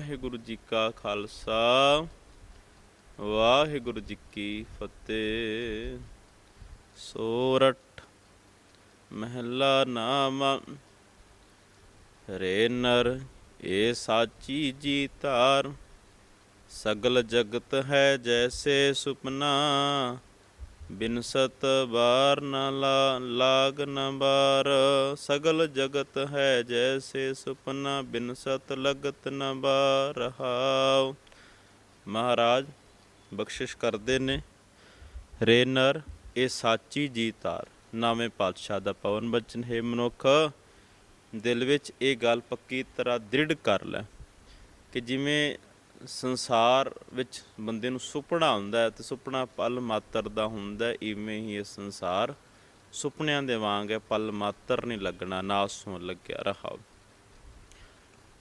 ਵਾਹਿਗੁਰੂ ਜੀ ਕਾ ਖਾਲਸਾ, ਵਾਹਿਗੁਰੂ ਜੀ ਕੀ ਫਤਿਹ। ਸੋਰਠ ਮਹਿਲਾ ਨਾਮ ਰੇ ਨਰ, ਏ ਸਾਚੀ ਜੀ ਧਾਰ ਸਗਲ ਜਗਤ ਹੈ ਜੈਸੇ ਸੁਪਨਾ ਬਿਨਸਤ ਬਾਰ ਨ ਲਾਗ ਨ ਬਾਰ। ਸਗਲ ਜਗਤ ਹੈ ਜੈਸੇ ਸੁਪਨਾ ਬਿਨਸਤ ਲਗਤ ਨ ਬਾਰ ਰਹਾਉ ਮਹਾਰਾਜ, ਬਖਸ਼ਿਸ਼ ਕਰਦੇ ਨੇ। ਰੇ ਨਰ, ਇਹ ਸਾਚੀ ਜੀ ਤਾਰ ਨਾਵੇਂ ਪਾਤਸ਼ਾਹ ਦਾ ਪਵਨ ਬਚਨ, ਹੈ ਮਨੁੱਖ, ਦਿਲ ਵਿੱਚ ਇਹ ਗੱਲ ਪੱਕੀ ਤਰ੍ਹਾਂ ਦ੍ਰਿੜ ਕਰ ਲੈ ਕਿ ਜਿਵੇਂ ਸੰਸਾਰ ਵਿੱਚ ਬੰਦੇ ਨੂੰ ਸੁਪਨਾ ਹੁੰਦਾ ਹੈ ਤੇ ਸੁਪਨਾ ਪਲ ਮਾਤਰ ਦਾ ਹੁੰਦਾ ਇਵੇਂ ਹੀ ਇਹ ਸੰਸਾਰ ਸੁਪਨਿਆਂ ਦੇ ਵਾਂਗ ਹੈ, ਪਲ ਮਾਤਰ ਨਹੀਂ ਲੱਗਣਾ ਨਾਸੋਂ ਲੱਗਿਆ ਰਹਾ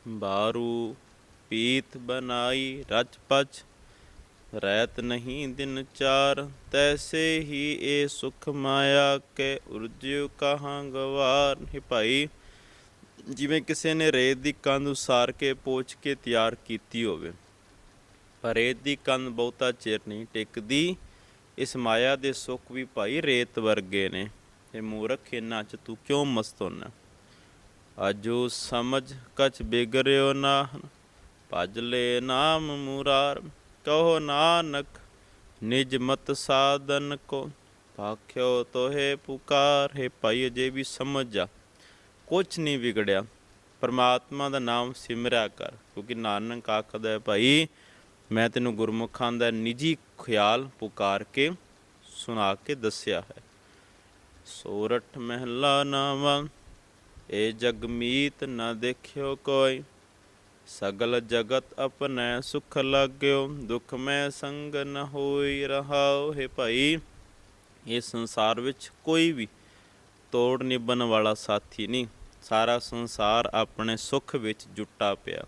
ਬਾਰੂ ਪੀਤ ਬਨਾਈ ਰਚ ਪਚ, ਰਹਿਤ ਨਹੀਂ ਦਿਨ ਚਾਰ, ਤੈਸੇ ਹੀ ਇਹ ਸੁਖ ਮਾਇਆ ਕੇ ਉਰਜਿਉ ਕਹਾਂ ਗਵਾਰ ਹੀ ਭਾਈ। ਜਿਵੇਂ ਕਿਸੇ ਨੇ ਰੇਤ ਦੀ ਕੰਧ ਉਸਾਰ ਕੇ, ਪੋਚ ਕੇ ਤਿਆਰ ਕੀਤੀ ਹੋਵੇ। ਰੇਤ ਦੀ ਕੰਧ ਬਹੁਤਾ ਚਿਰ ਨਹੀਂ ਟਿਕਦੀ। ਇਸ ਮਾਇਆ ਦੇ ਸੁੱਖ ਵੀ ਭਾਈ ਰੇਤ ਵਰਗੇ ਨੇ। ਇਹ ਮੂਰਖ ਇਹਨਾਂ ਚ ਤੂੰ ਕਿਉਂ ਮਸਤ ਹੋਨਾ? ਅਜੋ ਸਮਝ ਕਛ ਬਿਗਰਿਓ ਨਾ ਭਜ ਲੈ ਨਾਮ ਮੁਰਾਰ। ਕਹੋ ਨਾਨਕ, ਨਿਜ ਮਤ ਸਾਧਨ ਕੋ, ਭਾਖਿਓ ਤੋਹੇ ਪੁਕਾਰ। ਹੈ ਭਾਈ, ਅਜੇ ਵੀ ਸਮਝ ਜਾ ਕੁਛ ਨਹੀਂ ਵਿਗੜਿਆ। ਪਰਮਾਤਮਾ ਦਾ ਨਾਮ ਸਿਮਰਿਆ ਕਰ, ਕਿਉਂਕਿ ਨਾਨਕ ਆਖਦਾ ਹੈ ਭਾਈ ਮੈਂ ਤੈਨੂੰ ਗੁਰਮੁਖਾਂ ਦਾ ਨਿੱਜੀ ਖਿਆਲ ਪੁਕਾਰ ਕੇ ਸੁਣਾ ਕੇ ਦੱਸਿਆ ਹੈ। ਸੋਰਠ ਮਹਿਲਾ ਨਾਵਾ ਏ ਜਗਮੀਤ ਨਾ ਦੇਖਿਓ ਕੋਈ। ਸਗਲ ਜਗਤ ਆਪਣੈ ਸੁਖ ਲਾਗਿਓ, ਦੁਖ ਮੈਂ ਸੰਗ ਨ ਹੋਈ ਰਹਾਉ ਹੈ ਭਾਈ। ਇਹ ਸੰਸਾਰ ਵਿੱਚ ਕੋਈ ਵੀ ਤੋੜ ਨਿਭਣ ਵਾਲਾ ਸਾਥੀ ਨਹੀਂ। ਸਾਰਾ ਸੰਸਾਰ ਆਪਣੇ ਸੁੱਖ ਵਿੱਚ ਜੁਟਾ ਪਿਆ।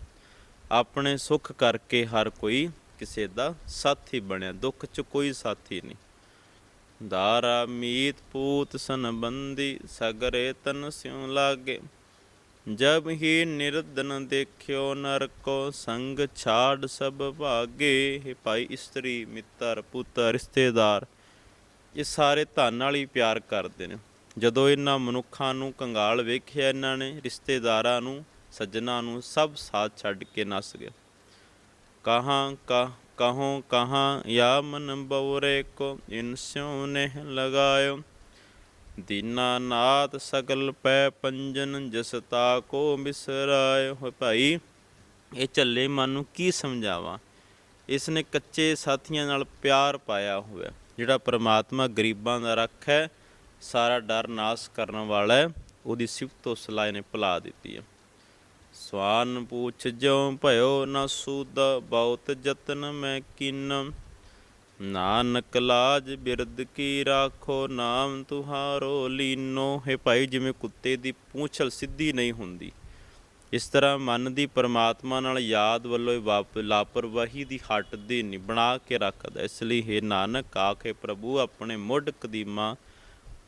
ਆਪਣੇ ਸੁੱਖ ਕਰਕੇ ਹਰ ਕੋਈ ਕਿਸੇ ਦਾ ਸਾਥੀ ਬਣਿਆ, ਦੁੱਖ 'ਚ ਕੋਈ ਸਾਥੀ ਨਹੀਂ। ਦਾਰਾ ਮੀਤ ਪੂਤ ਸੰਬੰਧੀ ਸਗਰੇ ਤਨ ਸਿਉ ਲਾਗੇ। ਜਬ ਹੀ ਨਿਰਦਨ ਦੇਖਿਓ ਨਰਕੋ ਸੰਗ ਛਾੜ ਸਭ ਭਾਗੇ। ਹੈ ਭਾਈ ਇਸਤਰੀ, ਮਿੱਤਰ, ਪੁੱਤਰ, ਰਿਸ਼ਤੇਦਾਰ, ਇਹ ਸਾਰੇ ਧਨ ਨਾਲ ਹੀ ਪਿਆਰ ਕਰਦੇ ਨੇ। ਜਦੋਂ ਇਹਨਾਂ ਮਨੁੱਖਾਂ ਨੂੰ ਕੰਗਾਲ ਵੇਖਿਆ ਇਹਨਾਂ ਨੇ, ਰਿਸ਼ਤੇਦਾਰਾਂ ਨੂੰ ਸੱਜਣਾ ਨੂੰ ਸਭ ਸਾਥ ਛੱਡ ਕੇ ਨੱਸ ਗਿਆ ਕਹਾਂ, ਕਾ, ਕਹੋ, ਕਹਾਂ, ਯਾ ਮਨ ਬਉਰੇ ਕੋ ਇਨਸਿਉ ਨੇ ਲਗਾਇਓ। ਦੀਨਾਨਾਥ ਸਗਲ ਪੈ ਪੰਜਨ ਜਿਸ ਕੋ ਬਿਸਰਾਇ ਹੋ ਭਾਈ, ਇਹ ਝੱਲੇ ਮਨ ਨੂੰ ਕੀ ਸਮਝਾਵਾਂ? ਇਸ ਨੇ ਕੱਚੇ ਸਾਥੀਆਂ ਨਾਲ ਪਿਆਰ ਪਾਇਆ ਹੋਇਆ ਜਿਹੜਾ ਪ੍ਰਮਾਤਮਾ ਗਰੀਬਾਂ ਦਾ ਰੱਖ ਹੈ, ਸਾਰਾ ਡਰ ਨਾਸ ਕਰਨ ਵਾਲਾ ਹੈ, ਉਹਦੀ ਸਿਫਤ ਤੋਂ ਸਲਾਹ ਨੇ ਭੁਲਾ ਦਿੱਤੀ ਹੈ। ਸਵਾਨ ਪੂਛ ਜਿਉ ਭਇਓ ਨਾ ਸੂਦ ਬਹੁਤ ਯਤਨ ਮੈਂ ਕੀਨ। ਨਾਨਕ ਲਾਜ ਬਿਰਦ ਕੀ ਰਾਖੋ, ਨਾਮ ਤੁਹਾਰੋ ਲੀਨੋ। ਹੈ ਭਾਈ, ਜਿਵੇਂ ਕੁੱਤੇ ਦੀ ਪੂੰਛਲ ਸਿੱਧੀ ਨਹੀਂ ਹੁੰਦੀ। ਇਸ ਤਰ੍ਹਾਂ ਮਨ ਦੀ ਪਰਮਾਤਮਾ ਨਾਲ ਯਾਦ ਵੱਲੋਂ ਵਾਪ, ਲਾਪਰਵਾਹੀ ਦੀ ਹਟਦੀ ਨਹੀਂ ਬਣਾ ਕੇ ਰੱਖਦਾ। ਇਸ ਲਈ ਹੈ ਨਾਨਕ, ਆਖੇ ਪ੍ਰਭੂ, ਆਪਣੇ ਮੁੱਢ ਕਦੀਮਾ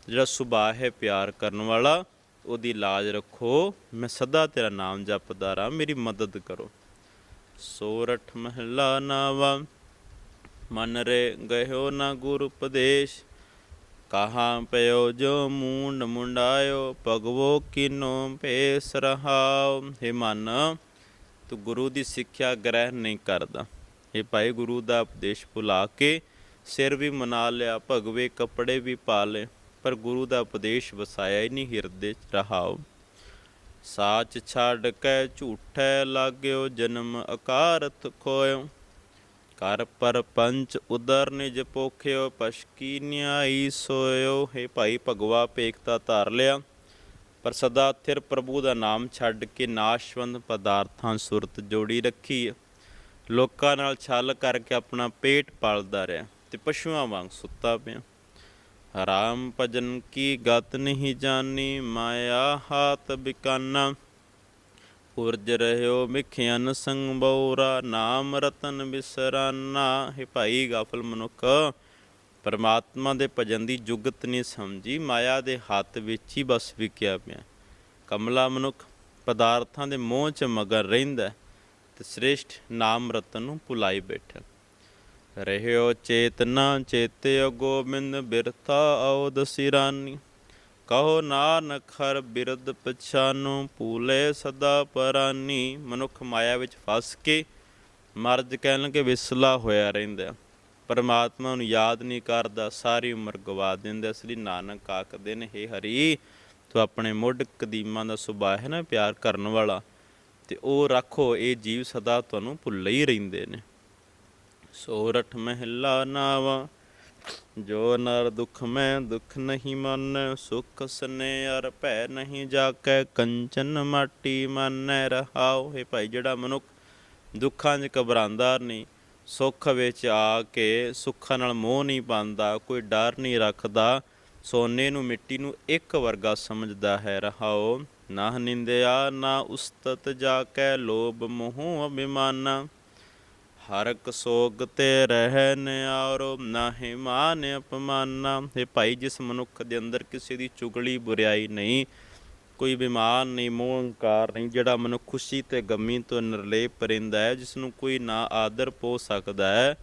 ਜਿਹੜਾ ਸੁਭਾਅ ਹੈ ਪਿਆਰ ਕਰਨ ਵਾਲਾ ਉਹਦੀ ਲਾਜ ਰੱਖੋ। ਮੈਂ ਸਦਾ ਤੇਰਾ ਨਾਮ ਜਪਦਾ ਰਹਾ। ਮੇਰੀ ਮਦਦ ਕਰੋ। ਸੋਰਠ ਮਹਿਲਾ ਨਾਵਾ, ਮਨ ਰੇ ਗਇਓ ਨਾ ਗੁਰ ਉਪਦੇਸ਼। ਕਹਾਂ ਪਇਓ ਜੋ ਮੂੰਡ ਮੁੰਡਾਇਓ, ਭਗਵੋ ਕਿਨੋ ਭੇਸ ਰਹਾਉ हे ਮਨ, ਤੂੰ ਗੁਰੂ ਦੀ ਸਿੱਖਿਆ ਗ੍ਰਹਿ ਨਹੀਂ ਕਰਦਾ। ਇਹ ਭਾਈ, ਗੁਰੂ ਦਾ ਉਪਦੇਸ਼ ਭੁਲਾ ਕੇ ਸਿਰ ਵੀ ਮਨਾ ਲਿਆ, ਭਗਵੇ ਕੱਪੜੇ ਵੀ ਪਾ ਲਏ। ਪਰ ਗੁਰੂ ਦਾ ਉਪਦੇਸ਼ ਵਸਾਇਆ ਹੀ ਨਹੀਂ ਹਿਰਦੇ ਚ ਰਹਾਉ ਸਾਚ ਛੱਡ ਕੇ ਝੂਠੈ ਲਾਗਿਓ, ਜਨਮ ਅਕਾਰਤ ਖੋਇਓ। ਕਰ ਪਰ ਪੰਚ ਉਦਰ ਨਿਜ ਪੋਖਿਓ ਪਸ਼ਕੀ ਨਿਆਈ ਸੋਇਓ। ਹੈ ਭਾਈ ਭਗਵਾ ਪੇਖਤਾ ਧਾਰ ਲਿਆ। ਪਰ ਸਦਾ ਥਿਰ ਪ੍ਰਭੂ ਦਾ ਨਾਮ ਛੱਡ ਕੇ ਨਾਸ਼ਵੰਦ ਪਦਾਰਥਾਂ ਸੁਰਤ ਜੋੜੀ ਰੱਖੀ ਹੈ ਲੋਕਾਂ ਨਾਲ ਛਲ ਕਰਕੇ ਆਪਣਾ ਪੇਟ ਪਾਲਦਾ ਰਿਹਾ ਤੇ ਪਸ਼ੂਆਂ ਵਾਂਗ ਸੁੱਤਾ ਪਿਆ। ਰਾਮ ਭਜਨ ਕੀ ਗਤ ਨਹੀਂ ਜਾਣੀ, ਮਾਇਆ ਹਾਤ ਬਿਕਾਨਾ। ਉਰਜ ਰਹਿਓ ਮਿਖਿਆਨ ਸੰਗ ਬਉਰਾ, ਨਾਮ ਰਤਨ ਵਿਸਰਾਨਾ ਹੈ ਭਾਈ ਗਾਫਲ ਮਨੁੱਖ, ਪਰਮਾਤਮਾ ਦੇ ਭਜਨ ਦੀ ਜੁਗਤ ਨਹੀਂ ਸਮਝੀ, ਮਾਇਆ ਦੇ ਹੱਥ ਵਿੱਚ ਹੀ ਬਸ ਵਿਕਿਆ ਪਿਆ। ਕਮਲਾ ਮਨੁੱਖ, ਪਦਾਰਥਾਂ ਦੇ ਮੋਹ ਚ ਮਗਰ ਰਹਿੰਦਾ ਤੇ ਸ੍ਰੇਸ਼ਟ ਨਾਮ ਰਤਨ ਨੂੰ ਭੁਲਾਈ ਬੈਠਾ ਰਹਿਓ ਚੇਤਨਾ ਚੇਤਿਓ ਗੋਬਿੰਦ ਬਿਰਥਾ ਆਓ ਦਸਿਰਾਨੀ ਕਹੋ ਨਾਨਕ ਹਰ ਬਿਰਧ ਪਛਾਨੋ, ਭੂਲੇ ਸਦਾ ਪਰਾਨੀ। ਮਨੁੱਖ ਮਾਇਆ ਵਿੱਚ ਫਸ ਕੇ ਮਰਜ ਕਹਿਣ ਲੱਗੇ ਵਿਸਲਾ ਹੋਇਆ ਰਹਿੰਦਾ। ਪਰਮਾਤਮਾ ਨੂੰ ਯਾਦ ਨਹੀਂ ਕਰਦਾ, ਸਾਰੀ ਉਮਰ ਗਵਾ ਦਿੰਦਾ। ਸ੍ਰੀ ਨਾਨਕ ਆਖਦੇ ਨੇ, ਹੇ ਹਰੀ, ਤੂੰ ਆਪਣੇ ਮੁੱਢ ਕਦੀਮਾਂ ਦਾ ਸੁਭਾਅ ਹੈ ਨਾ ਪਿਆਰ ਕਰਨ ਵਾਲਾ। ਤੇ ਉਹ ਰੱਖੋ, ਇਹ ਜੀਵ ਸਦਾ ਤੁਹਾਨੂੰ ਭੁੱਲੇ ਹੀ ਰਹਿੰਦੇ ਨੇ। ਸੋਰਠ ਮਹਿਲਾ ਨਾਵਾ, ਜੋ ਨਰ ਦੁਖ ਮੈਂ ਦੁਖ ਨਹੀਂ ਮਨ, ਸੁਖ ਸਨੇ ਅਰ ਭੈ ਨਹੀਂ ਜਾਕੈ, ਕੰਚਨ ਮਾਟੀ ਮਨੈ ਰਹਾਉ। ਹੈ ਭਾਈ, ਜਿਹੜਾ ਮਨੁੱਖ ਦੁੱਖਾਂ 'ਚ ਘਬਰਾਉਂਦਾ ਨਹੀਂ, ਸੁੱਖ ਵਿੱਚ ਆ ਕੇ ਸੁੱਖਾਂ ਨਾਲ ਮੋਹ ਨਹੀਂ ਪਾਉਂਦਾ, ਕੋਈ ਡਰ ਨਹੀਂ ਰੱਖਦਾ, ਸੋਨੇ ਨੂੰ ਮਿੱਟੀ ਨੂੰ ਇੱਕ ਵਰਗਾ ਸਮਝਦਾ ਹੈ, ਰਹਾਉ। ਨਾ ਨਿੰਦਿਆ, ਨਾ ਉਸਤਤ ਜਾ ਕੇ ਲੋਭ ਮੋਹ ਅਭਿਮਾਨਾ। ਹਰਕ ਸੋਗ ਤੇ ਰਹਿ ਨਿਆਰੋ ਨਾਹਿ ਮਾਨ ਅਪਮਾਨਾ। ਇਹ ਭਾਈ, ਜਿਸ ਮਨੁੱਖ ਦੇ ਅੰਦਰ ਕਿਸੇ ਦੀ ਚੁਗਲੀ ਬੁਰੀਾਈ ਨਹੀਂ, ਕੋਈ ਬਿਮਾਰ ਨਹੀਂ, ਮੋਹ ਹੰਕਾਰ ਨਹੀਂ, ਜਿਹੜਾ ਮਨੁੱਖ ਖੁਸ਼ੀ ਤੇ ਗਮੀ ਤੋਂ ਨਿਰਲੇਪ ਰਹਿੰਦਾ ਹੈ ਜਿਸ ਨੂੰ ਕੋਈ ਨਾ ਆਦਰ ਪੋ ਸਕਦਾ ਹੈ,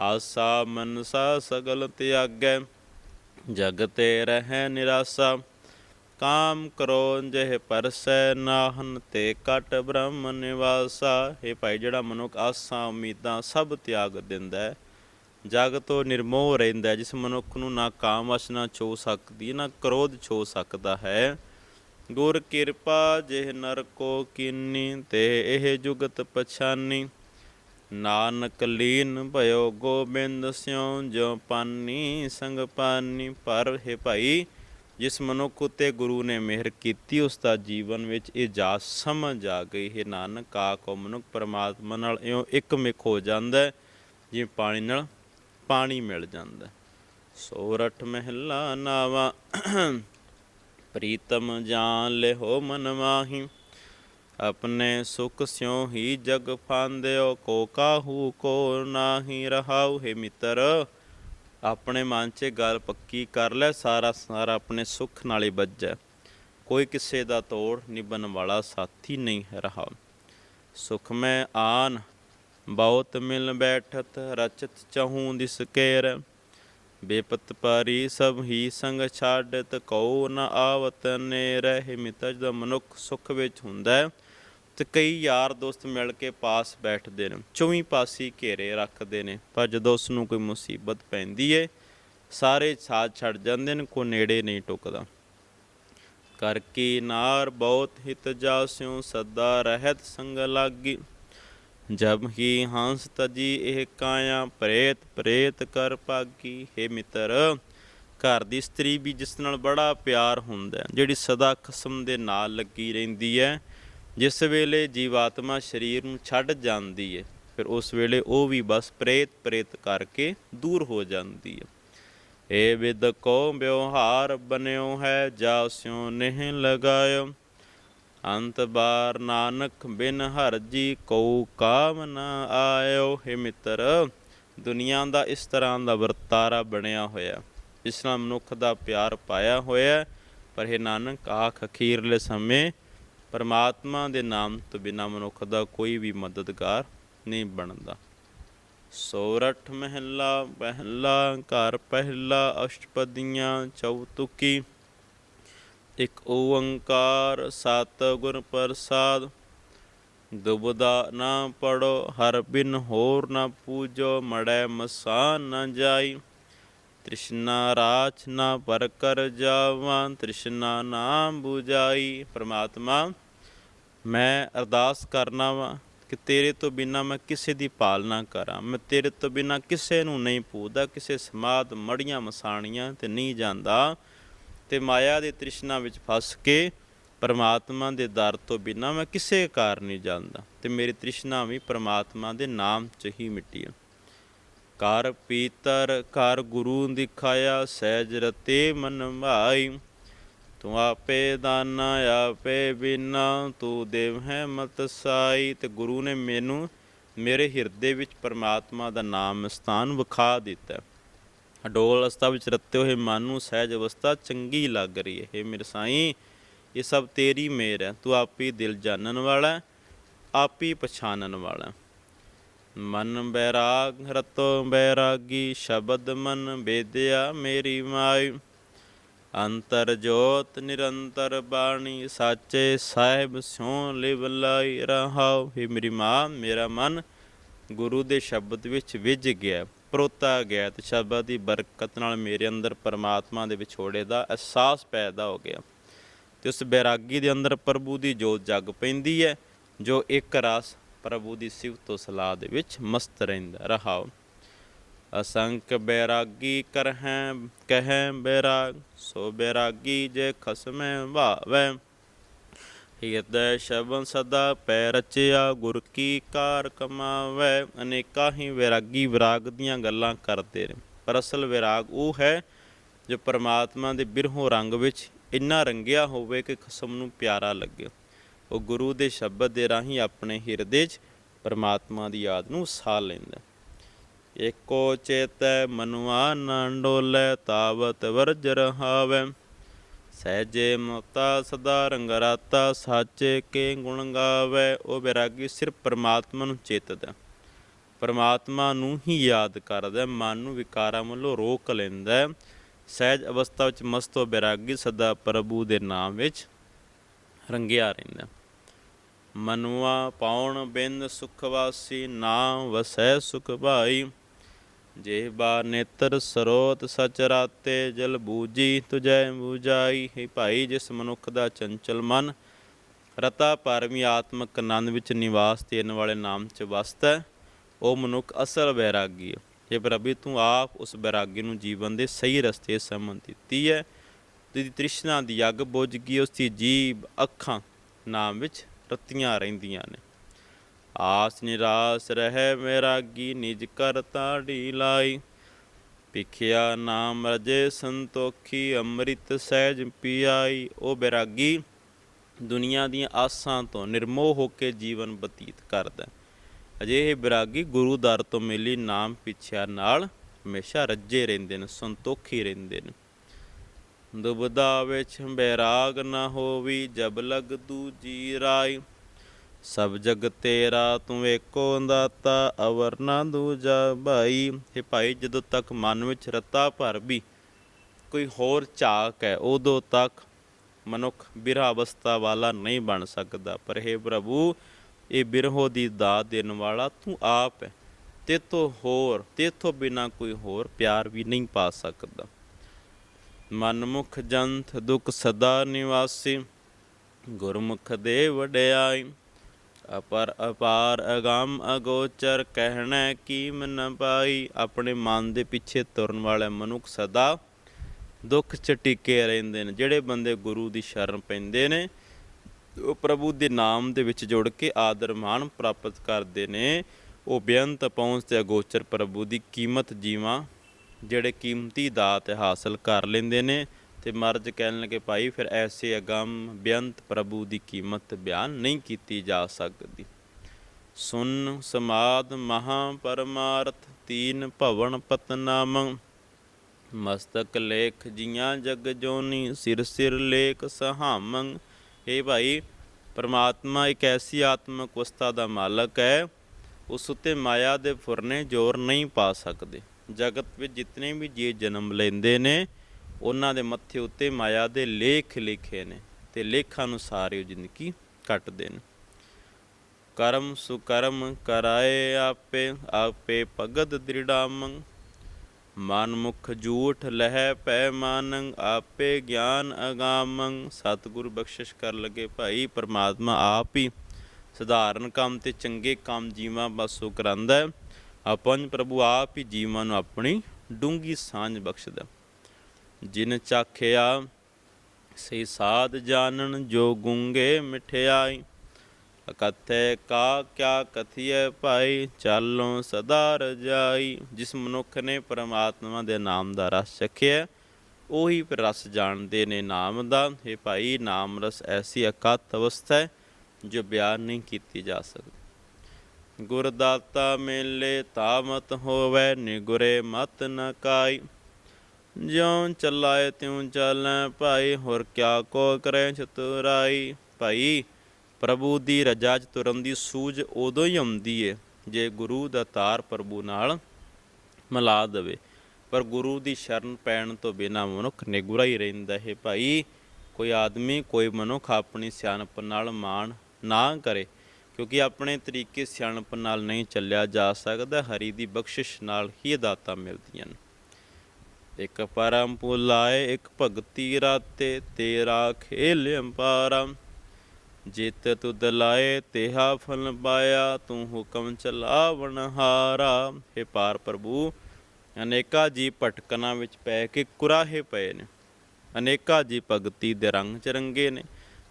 ਆਸਾ ਮਨਸਾ ਸਗਲ ਤਿਆਗੈ। ਜਗ ਤੇ ਰਹਿ ਨਿਰਾਸਾ ਕਾਮ ਕਰੋ, ਜਹ ਪਰਸੈ ਨਾਹਨ ਤੇ ਕਟ ਬ੍ਰਹਮ ਨਿਵਾਸਾ। ਇਹ ਭਾਈ, ਜਿਹੜਾ ਮਨੁੱਖ ਆਸਾਂ ਉਮੀਦਾਂ ਸਭ ਤਿਆਗ ਦਿੰਦਾ ਹੈ, ਜਗ ਤੋਂ ਨਿਰਮੋਹ ਰਹਿੰਦਾ ਜਿਸ ਮਨੁੱਖ ਨੂੰ ਨਾ ਕਾਮ ਵਸਨਾ ਛੋ ਸਕਦੀ, ਨਾ ਕ੍ਰੋਧ ਛੋ ਸਕਦਾ ਹੈ। ਗੁਰ ਕਿਰਪਾ, ਜਿਹ ਨਰ ਕੋ ਕੀਨੀ, ਤੇ ਇਹ ਜੁਗਤ ਪਛਾਨੀ। ਨਾਨਕ ਲੀਨ ਭਇਓ ਗੋਬਿੰਦ ਸਿਉ, ਜੋ ਪਾਨੀ ਸੰਗ ਪਾਨੀ। ਪਰ ਹੈ ਭਾਈ ਜਿਸ ਮਨੁੱਖ ਉਤੇ ਗੁਰੂ ਨੇ ਮਿਹਰ ਕੀਤੀ ਉਸ ਦਾ ਜੀਵਨ ਵਿੱਚ ਇਹ ਜਾ ਸਮਝ ਆ ਗਈ। ਹੈ ਨਾਨਕ ਆਖੋ ਮਨੁੱਖ ਪਰਮਾਤਮਾ ਨਾਲ ਇਉਂ ਇੱਕ ਮਿਕ ਹੋ ਜਾਂਦਾ ਹੈ, ਜਿਵੇਂ ਪਾਣੀ ਨਾਲ ਪਾਣੀ ਮਿਲ ਜਾਂਦਾ ਹੈ। ਸੋਰਠ ਮਹਿਲਾ ਨਾਵਾ ਪ੍ਰੀਤਮ ਜਾਨ ਲਿਹੋ ਮਨ ਮਾਹੀ। ਆਪਣੇ ਸੁਖ ਸਿਉ ਹੀ ਜਗ ਫਾਂਦਿਓ ਕੋ ਕਾਹੂ ਕੋ ਨਾਹੀ ਰਹਾਉ ਹੈ ਮਿੱਤਰ। ਆਪਣੇ ਮਨ 'ਚ ਗੱਲ ਪੱਕੀ ਕਰ ਲੈ, ਸਾਰਾ ਸਾਰਾ ਆਪਣੇ ਸੁੱਖ ਨਾਲ ਹੀ ਬੱਜੈ ਕੋਈ ਕਿਸੇ ਦਾ ਤੋੜ ਨਿਭਣ ਵਾਲਾ ਸਾਥੀ ਨਹੀਂ ਹੈ ਰਹਾ। ਸੁਖ ਮੈਂ ਆਨ, ਬਹੁਤ ਮਿਲ ਬੈਠਤ, ਰਚਤ ਚਹੂੰ ਦਿਸ ਕੇਰ। ਬੇਪਤ ਪਾਰੀ ਸਭ ਹੀ ਸੰਗ ਛਾੜਤ ਕਉ ਨ ਆਵਤ ਨੇ ਰਹਿ ਮਿੱਤਰ ਦਾ ਮਨੁੱਖ ਸੁਖ ਵਿੱਚ ਹੁੰਦਾ। ਹੈ ਤੇ ਕਈ ਯਾਰ ਦੋਸਤ ਮਿਲ ਕੇ ਪਾਸ ਬੈਠਦੇ ਨੇ, ਚੌਵੀਂ ਪਾਸੀ ਘੇਰੇ ਰੱਖਦੇ ਨੇ, ਪਰ ਜਦੋਂ ਉਸ ਨੂੰ ਕੋਈ ਮੁਸੀਬਤ ਪੈਂਦੀ ਏ, ਸਾਰੇ ਸਾਥ ਛੱਡ ਜਾਂਦੇ ਨੇ, ਕੋ ਨੇੜੇ ਨਹੀਂ ਟੁਕਦਾ। ਕਰ ਕੀ ਨਾਰ ਬਹੁਤ ਹਿਤ ਜਾਸਿਉ ਸਦਾ ਰਹਿਤ ਸੰਗ ਲਾਗੀ। ਜਬ ਹੀ ਹੰਸ ਤਜੀ ਇਹ ਕਾਇਆ, ਪ੍ਰੇਤ ਪ੍ਰੇਤ ਕਰ ਭਾਗੀ। ਹੈ ਮਿੱਤਰ, ਘਰ ਦੀ ਇਸਤਰੀ ਵੀ ਜਿਸ ਨਾਲ ਬੜਾ ਪਿਆਰ ਹੁੰਦਾ ਜਿਹੜੀ ਸਦਾ ਖਸਮ ਦੇ ਨਾਲ ਲੱਗੀ ਰਹਿੰਦੀ ਹੈ ਜਿਸ ਵੇਲੇ ਜੀਵਾਤਮਾ ਸਰੀਰ ਨੂੰ ਛੱਡ ਜਾਂਦੀ ਹੈ ਫਿਰ ਉਸ ਵੇਲੇ ਉਹ ਵੀ ਬਸ ਪ੍ਰੇਤ ਪ੍ਰੇਤ ਕਰਕੇ ਦੂਰ ਹੋ ਜਾਂਦੀ ਹੈ ਏ ਵਿਦ ਕੋ ਵਿਵਹਾਰ ਬਨਿਓ ਹੈ ਜਾਸਿਓ ਨਹਿ ਲਗਾਇਓ। ਅੰਤ ਬਾਰ ਨਾਨਕ ਬਿਨ ਹਰ ਜੀ ਕਉ ਕਾਮ ਨ ਆਇਓ। ਹੈ ਮਿੱਤਰ, ਦੁਨੀਆ ਦਾ ਇਸ ਤਰ੍ਹਾਂ ਦਾ ਵਰਤਾਰਾ ਬਣਿਆ ਹੋਇਆ ਇਸ ਨਾਲ ਮਨੁੱਖ ਦਾ ਪਿਆਰ ਪਾਇਆ ਹੋਇਆ ਪਰ ਇਹ ਨਾਨਕ, ਆਖ ਅਖੀਰਲੇ ਸਮੇਂ ਪਰਮਾਤਮਾ ਦੇ ਨਾਮ ਤੋਂ ਬਿਨਾ ਮਨੁੱਖ ਦਾ ਕੋਈ ਵੀ ਮਦਦਗਾਰ ਨਹੀਂ ਬਣਦਾ। ਸੋਰਠ ਮਹਿਲਾ ਪਹਿਲਾ ਘਰ ਪਹਿਲਾ, ਅਸ਼ਟਪਦੀਆਂ, ਚੌਤੁਕੀ, ਇਕ ਓੰਕਾਰ, ਸਤ ਗੁਰ ਪ੍ਰਸਾਦ, ਦੁਬਦਾ ਨਾ ਪੜੋ, ਹਰ ਬਿਨ ਹੋਰ ਨਾ ਪੂਜੋ, ਮੜੈ ਮਸਾਨ ਨਾ ਜਾਈ, ਤ੍ਰਿਸ਼ਨਾ ਰਾਚ ਨਾ ਪਰ ਕਰ ਜਾਵਾਂ, ਤ੍ਰਿਸ਼ਨਾ ਨਾਮ 부ਜਾਈ ਪ੍ਰਮਾਤਮਾ ਮੈਂ ਅਰਦਾਸ ਕਰਨਾ ਵਾਂ ਕਿ ਤੇਰੇ ਤੋਂ ਬਿਨਾ ਮੈਂ ਕਿਸੇ ਦੀ ਪਾਲਣਾ ਕਰਾਂ। ਮੈਂ ਤੇਰੇ ਤੋਂ ਬਿਨਾ ਕਿਸੇ ਨੂੰ ਨਹੀਂ ਪੂਜਦਾ, ਕਿਸੇ ਸਮਾਦ ਮੜੀਆਂ ਮਸਾਣੀਆਂ ਤੇ ਨਹੀਂ ਜਾਂਦਾ। ਤੇ ਮਾਇਆ ਦੇ ਤ੍ਰਿਸ਼ਨਾ ਵਿੱਚ ਫਸ ਕੇ ਪਰਮਾਤਮਾ ਦੇ ਦਰ ਤੋਂ ਬਿਨਾ ਮੈਂ ਕਿਸੇ ਕਾਰ ਨਹੀਂ ਜਾਂਦਾ ਤੇ ਮੇਰੀ ਤ੍ਰਿਸ਼ਨਾ ਵੀ ਪਰਮਾਤਮਾ ਦੇ ਨਾਮ 'ਚ ਹੀ ਮਿੱਟੀ ਹੈ ਕਰ ਪੀਤਰ ਕਰ ਗੁਰੂ ਦਿਖਾਇਆ, ਸਹਿਜ ਰਤੇ ਮਨ ਭਾਈ ਤੂੰ ਆਪੇ ਦਾਨਾ, ਆਪੇ ਬਿਨਾ, ਤੂੰ ਦੇਵ ਹੈ ਮਤ ਸਾਈ। ਤੇ ਗੁਰੂ ਨੇ ਮੈਨੂੰ ਮੇਰੇ ਹਿਰਦੇ ਵਿੱਚ ਪਰਮਾਤਮਾ ਦਾ ਨਾਮ, ਸਥਾਨ ਵਿਖਾ ਦਿੱਤਾ। ਅਡੋਲ ਅਵਸਥਾ ਵਿੱਚ ਰੱਤੇ ਹੋਏ ਮਨ ਨੂੰ ਸਹਿਜ ਅਵਸਥਾ ਚੰਗੀ ਲੱਗ ਰਹੀ ਹੈ। ਇਹ ਮੇਰੇ ਸਾਈਂ, ਇਹ ਸਭ ਤੇਰੀ ਮਿਹਰ ਹੈ। ਤੂੰ ਆਪੇ ਦਿਲ ਜਾਣਨ ਵਾਲਾ ਹੈ। ਆਪੀ ਪਛਾਨਣ ਵਾਲਾ ਮਨ ਬੈਰਾਗ, ਰਤੋ ਬੈਰਾਗੀ, ਸ਼ਬਦ ਮਨ ਬੇਦਿਆ ਮੇਰੀ ਮਾਈ। ਅੰਤਰ ਜੋਤ ਨਿਰੰਤਰ ਬਾਣੀ ਸਾਚੇ ਸਾਹਿਬ ਸਿਉ ਲਿਵ ਲਾਈ ਰਹਾਉ। ਹੀ ਮੇਰੀ ਮਾਂ, ਮੇਰਾ ਮਨ ਗੁਰੂ ਦੇ ਸ਼ਬਦ ਵਿੱਚ ਵਿਝ ਗਿਆ, ਪਰੋਤਾ ਗਿਆ ਤੇ ਸ਼ਬਦ ਦੀ ਬਰਕਤ ਨਾਲ ਮੇਰੇ ਅੰਦਰ ਪਰਮਾਤਮਾ ਦੇ ਵਿਛੋੜੇ ਦਾ ਅਹਿਸਾਸ ਪੈਦਾ ਹੋ ਗਿਆ। ਤੇ ਉਸ ਬੈਰਾਗੀ ਦੇ ਅੰਦਰ ਪ੍ਰਭੂ ਦੀ ਜੋਤ ਜਗ ਪੈਂਦੀ ਹੈ, ਜੋ ਇੱਕ ਰਸ ਪ੍ਰਭੂ ਦੀ ਸਿਫਤ ਤੋਂ ਸਲਾਹ ਦੇ ਵਿੱਚ ਮਸਤ ਰਹਿੰਦਾ, ਰਹਾਉ। ਅਸੰਕ ਬੈਰਾਗੀ ਕਰਹਿ, ਕਹੈ ਬੈਰਾਗ, ਸੋ ਬੈਰਾਗੀ ਜੇ ਖਸਮੈ ਭਾਵੈ ਹਿਰਦੈ ਸ਼ਬਨ ਸਦਾ ਪੈ ਰਚਿਆ, ਗੁਰ ਕੀ ਕਾਰ ਕਮਾਵੈ। ਅਨੇਕਾਂ ਹੀ ਵਿਰਾਗੀ ਵਿਰਾਗ ਦੀਆਂ ਗੱਲਾਂ ਕਰਦੇ ਨੇ। ਪਰ ਅਸਲ ਵਿਰਾਗ ਉਹ ਹੈ, ਜੋ ਪਰਮਾਤਮਾ ਦੇ ਬਿਰਹੋਂ ਰੰਗ ਵਿੱਚ ਇੰਨਾ ਰੰਗਿਆ ਹੋਵੇ ਕਿ ਖਸਮ ਨੂੰ ਪਿਆਰਾ ਲੱਗੇ। ਉਹ ਗੁਰੂ ਦੇ ਸ਼ਬਦ ਦੇ ਰਾਹੀਂ ਆਪਣੇ ਹਿਰਦੇ 'ਚ ਪਰਮਾਤਮਾ ਦੀ ਯਾਦ ਨੂੰ ਸਾਹ ਲੈਂਦਾ। ਏਕੋ ਚੇਤੈ ਮਨੁਆ ਨਾ ਡੋਲੇ, ਤਾਵਤ ਵਰਜ ਰਹਾਵੇ। ਸਹਿਜੇ ਮੋਤਾ ਸਦਾ ਰੰਗ ਸਾਚੇ ਕੇ ਗੁਣ ਗਾਵੇ। ਉਹ ਬੈਰਾਗੀ ਸਿਰਫ ਪਰਮਾਤਮਾ ਨੂੰ ਚੇਤਦਾ। ਪਰਮਾਤਮਾ ਨੂੰ ਹੀ ਯਾਦ ਕਰਦਾ, ਮਨ ਨੂੰ ਵਿਕਾਰਾਂ ਵੱਲੋਂ ਰੋਕ ਲੈਂਦਾ। ਸਹਿਜ ਅਵਸਥਾ ਵਿੱਚ ਮਸਤੋ ਹੋ ਬੈਰਾਗੀ ਸਦਾ ਪ੍ਰਭੂ ਦੇ ਨਾਮ ਵਿੱਚ ਰੰਗਿਆ ਰਹਿੰਦਾ। ਮਨੁਆ ਪਾਉਣ ਬਿੰਦ ਸੁਖ ਵਾਸੀ ਨਾ ਵਸੈ ਸੁਖ ਭਾਈ। ਜੇ ਬਾ ਨੇਤਰ ਸਰੋਤ ਸਚ ਰਾਤੇ ਜਲ ਬੂਜੀ ਤੁਜੈ ਬੂਜਾਈ ਹੈ ਭਾਈ ਜਿਸ ਮਨੁੱਖ ਦਾ ਚੰਚਲ ਮਨ ਰਤਾ ਪਰਮੀ ਆਤਮਕ ਆਨੰਦ ਵਿੱਚ ਨਿਵਾਸ ਦੇਣ ਵਾਲੇ ਨਾਮ ਚ ਵਸਦਾ ਹੈ, ਉਹ ਮਨੁੱਖ ਅਸਲ ਬੈਰਾਗੀ ਹੈ। ਜੇ ਪ੍ਰਭੂ ਤੂੰ ਆਪ ਉਸ ਬੈਰਾਗੀ ਨੂੰ ਜੀਵਨ ਦੇ ਸਹੀ ਰਸਤੇ ਸਮਝ ਦਿੱਤੀ ਹੈ ਤੇ ਤ੍ਰਿਸ਼ਨਾ ਦੀ ਅੱਗ ਬੁਝ ਗਈ ਉਸ ਦੀ ਜੀਬ ਅੱਖਾਂ ਨਾਮ ਵਿੱਚ ਰਤੀਆਂ ਰਹਿੰਦੀਆਂ ਨੇ। ਆਸ ਨਿਰਾਸ ਰਹਿ ਮੇਰਾਗੀ ਨਿਜ ਕਰ ਤਾੜੀ ਪਿਖਿਆ ਨਾਮ ਰਜੇ ਸੰਤੋਖੀ, ਅੰਮ੍ਰਿਤ ਸਹਿਜ ਪੀਆਈ। ਉਹ ਬੈਰਾਗੀ ਦੁਨੀਆ ਦੀਆਂ ਆਸਾਂ ਤੋਂ ਨਿਰਮੋਹ ਹੋ ਕੇ ਜੀਵਨ ਬਤੀਤ ਕਰਦਾ ਹੈ। ਅਜਿਹੇ ਬੈਰਾਗੀ ਗੁਰੂ ਦਰ ਤੋਂ ਮਿਲੀ ਨਾਮ ਪਿੱਛਿਆ ਨਾਲ ਹਮੇਸ਼ਾ ਰੱਜੇ ਰਹਿੰਦੇ ਨੇ, ਸੰਤੋਖੀ ਰਹਿੰਦੇ ਨੇ। ਦੁਬਦਾ ਵਿੱਚ ਬੈਰਾਗ ਨਾ ਹੋਵੀ, ਜਬ ਲਗ ਦੂਜੀ ਰਾਈ। ਸਭ ਜਗ ਤੇਰਾ ਤੂੰ ਏਕੋ ਦਾਤਾ ਅਵਰ ਨਾ ਦੂਜਾ ਭਾਈ। ਇਹ ਭਾਈ, ਜਦੋਂ ਤੱਕ ਮਨ ਵਿੱਚ ਰਤਾ ਭਰ ਵੀ ਕੋਈ ਹੋਰ ਝਾਕ ਹੈ, ਉਦੋਂ ਤੱਕ ਮਨੁੱਖ ਬਿਰਹਾ ਅਵਸਥਾ ਵਾਲਾ ਨਹੀਂ ਬਣ ਸਕਦਾ। ਪਰ हे ਪ੍ਰਭੂ, ਇਹ ਬਿਰਹੋ ਦੀ ਦਾਤ ਦੇਣ ਵਾਲਾ ਤੂੰ ਆਪ ਹੈ। ਤੇਤੋਂ ਹੋਰ ਤੇਥੋਂ ਬਿਨਾ ਕੋਈ ਹੋਰ ਪਿਆਰ ਵੀ ਨਹੀਂ ਪਾ ਸਕਦਾ। ਮਨਮੁਖ ਜੰਤ ਦੁਖ ਸਦਾ ਨਿਵਾਸੀ, ਗੁਰਮੁਖ ਦੇ ਵਡਿਆਈ। ਅਪਰ ਅਪਾਰ ਅਗੰਮ ਅਗੋਚਰ ਕਹਿਣਾ ਕੀ ਮਨ ਪਾਈ। ਆਪਣੇ ਮਨ ਦੇ ਪਿੱਛੇ ਤੁਰਨ ਵਾਲੇ ਮਨੁੱਖ ਸਦਾ ਦੁੱਖ ਚ ਟਿਕੇ ਰਹਿੰਦੇ ਨੇ। ਜਿਹੜੇ ਬੰਦੇ ਗੁਰੂ ਦੀ ਸ਼ਰਨ ਪੈਂਦੇ ਨੇ, ਉਹ ਪ੍ਰਭੂ ਦੇ ਨਾਮ ਦੇ ਵਿੱਚ ਜੁੜ ਕੇ ਆਦਰ ਮਾਣ ਪ੍ਰਾਪਤ ਕਰਦੇ ਨੇ। ਉਹ ਬੇਅੰਤ ਪਹੁੰਚ ਤੇ ਅਗੋਚਰ ਪ੍ਰਭੂ ਦੀ ਕੀਮਤ ਜੀਵਾਂ, ਜਿਹੜੇ ਕੀਮਤੀ ਦਾਤ ਹਾਸਲ ਕਰ ਲੈਂਦੇ ਨੇ ਤੇ ਮਰਜ ਕਹਿਣ ਲੱਗੇ, ਭਾਈ, ਫਿਰ ਐਸੇ ਅਗੰਮ ਬੇਅੰਤ ਪ੍ਰਭੂ ਦੀ ਕੀਮਤ ਬਿਆਨ ਨਹੀਂ ਕੀਤੀ ਜਾ ਸਕਦੀ। ਸੁਨ ਸਮਾਦ ਮਹਾ ਪਰਮਾਰਥ ਤੀਨ ਭਵਨ ਪਤਨਾਮੰ। ਮਸਤਕ ਲੇਖ ਜੀਆਂ ਜਗ ਜੋਨੀ, ਸਿਰ ਸਿਰ ਲੇਖ ਸਹਾਮੰ। ਇਹ ਭਾਈ, ਪਰਮਾਤਮਾ ਇੱਕ ਐਸੀ ਆਤਮਕ ਅਵਸਥਾ ਦਾ ਮਾਲਕ ਹੈ, ਉਸ ਉਤੇ ਮਾਇਆ ਦੇ ਫੁਰਨੇ ਜ਼ੋਰ ਨਹੀਂ ਪਾ ਸਕਦੇ। ਜਗਤ ਵਿੱਚ ਜਿਤਨੇ ਵੀ ਜੀ ਜਨਮ ਲੈਂਦੇ ਨੇ ਉਹਨਾਂ ਦੇ ਮੱਥੇ ਉੱਤੇ ਮਾਇਆ ਦੇ ਲੇਖ ਲਿਖੇ ਨੇ ਤੇ ਲੇਖਾਂ ਅਨੁਸਾਰ ਹੀ ਜ਼ਿੰਦਗੀ ਕੱਟਦੇ ਨੇ। ਕਰਮ ਸੁਕਰਮ ਕਰਾਏ ਆਪੇ ਆਪੇ ਭਗਤ ਦ੍ਰਿੜਾਮੰ ਮਨ ਮੁਖ ਝੂਠ ਲਹਿ ਪੈ ਮਾਨੰ, ਆਪੇ ਗਿਆਨ ਅਗਾਮੰ ਸਤਿਗੁਰ ਬਖਸ਼ਿਸ਼ ਕਰ ਲਗੇ ਭਾਈ, ਪਰਮਾਤਮਾ ਆਪ ਹੀ ਸਧਾਰਨ ਕੰਮ ਤੇ ਚੰਗੇ ਕੰਮ ਜੀਵਾਂ ਬਸੋ ਕਰਾਂਦਾ ਹੈ। ਆਪਨ ਪ੍ਰਭੂ ਆਪ ਹੀ ਜੀਵਾਂ ਨੂੰ ਆਪਣੀ ਡੂੰਗੀ ਸਾਂਝ ਬਖਸ਼ਦਾ ਜਿਨ ਚਾਖਿਆ, ਸੇ ਸਾਧ ਜਾਣਨ ਜੋ ਗੁੰਗੇ ਮਿਠਿਆਈ। ਅਕਥੈ ਕਾ ਕਿਆ ਕਥੀਐ ਭਾਈ, ਚਾਲੋਂ ਸਦਾ ਰਜਾਈ। ਜਿਸ ਮਨੁੱਖ ਨੇ ਪਰਮਾਤਮਾ ਦੇ ਨਾਮ ਦਾ ਰਸ ਚਖਿਆ ਉਹੀ ਫਿਰ ਰਸ ਜਾਣਦੇ ਨੇ ਨਾਮ ਦਾ। ਇਹ ਭਾਈ, ਨਾਮ ਰਸ ਐਸੀ ਅਕਤ ਅਵਸਥਾ ਹੈ, ਜੋ ਬਿਆਨ ਨਹੀਂ ਕੀਤੀ ਜਾ ਸਕਦੀ। ਗੁਰਦਾਤਾ ਮੇਲੇ ਤਾਮਤ ਹੋਵੇ, ਨਿਗੁਰੇ ਮਤ ਨ ਕਾਈ। ਜਿਉ ਚੱਲਾਏ ਤਿਉਂ ਚੱਲੈ, ਭਾਈ ਹੋਰ ਕਿਆ ਕੋ ਕਰੇ ਚਤੁਰਾਈ। ਭਾਈ, ਪ੍ਰਭੂ ਦੀ ਰਜਾ 'ਚ ਤੁਰਨ ਦੀ ਸੂਝ ਉਦੋਂ ਹੀ ਆਉਂਦੀ ਏ, ਜੇ ਗੁਰੂ ਦਾ ਤਾਰ ਪ੍ਰਭੂ ਨਾਲ ਮਿਲਾ ਦੇਵੇ। ਪਰ ਗੁਰੂ ਦੀ ਸ਼ਰਨ ਪੈਣ ਤੋਂ ਬਿਨਾ ਮਨੁੱਖ ਨਿਗੁਰਾ ਹੀ ਰਹਿੰਦਾ ਹੈ। ਭਾਈ, ਕੋਈ ਆਦਮੀ, ਕੋਈ ਮਨੁੱਖ ਆਪਣੀ ਸਿਆਣਪ ਨਾਲ ਮਾਣ ਨਾ ਕਰੇ, ਕਿਉਂਕਿ ਆਪਣੇ ਤਰੀਕੇ ਸਿਆਣਪ ਨਾਲ ਨਹੀਂ ਚੱਲਿਆ ਜਾ ਸਕਦਾ, ਹਰੀ ਦੀ ਬਖਸ਼ਿਸ਼ ਨਾਲ ਹੀ ਦਾਤਾਂ ਮਿਲਦੀਆਂ ਨੇ। ਇਕ ਪਰਮ ਪੁਲਾਏ ਇਕ ਭਗਤੀ ਰਾਤੇ ਤੇਰਾ ਖੇਲ ਅੰਪਾਰਾ। ਜਿਤ ਤੁਧ ਲਾਏ ਤੇਹਾ ਫਲ ਪਾਇਆ ਤੂੰ ਹੁਕਮ ਚਲਾਵਣ ਹਾਰਾ। हे ਪਾਰ ਪ੍ਰਭੂ ਅਨੇਕਾਂ ਜੀ ਭਟਕਣਾ ਵਿੱਚ ਪੈ ਕੇ ਕੁਰਾਹੇ ਪਏ ਨੇ। ਅਨੇਕਾ ਜੀ ਭਗਤੀ ਦੇ ਰੰਗ ਚ ਰੰਗੇ ਨੇ।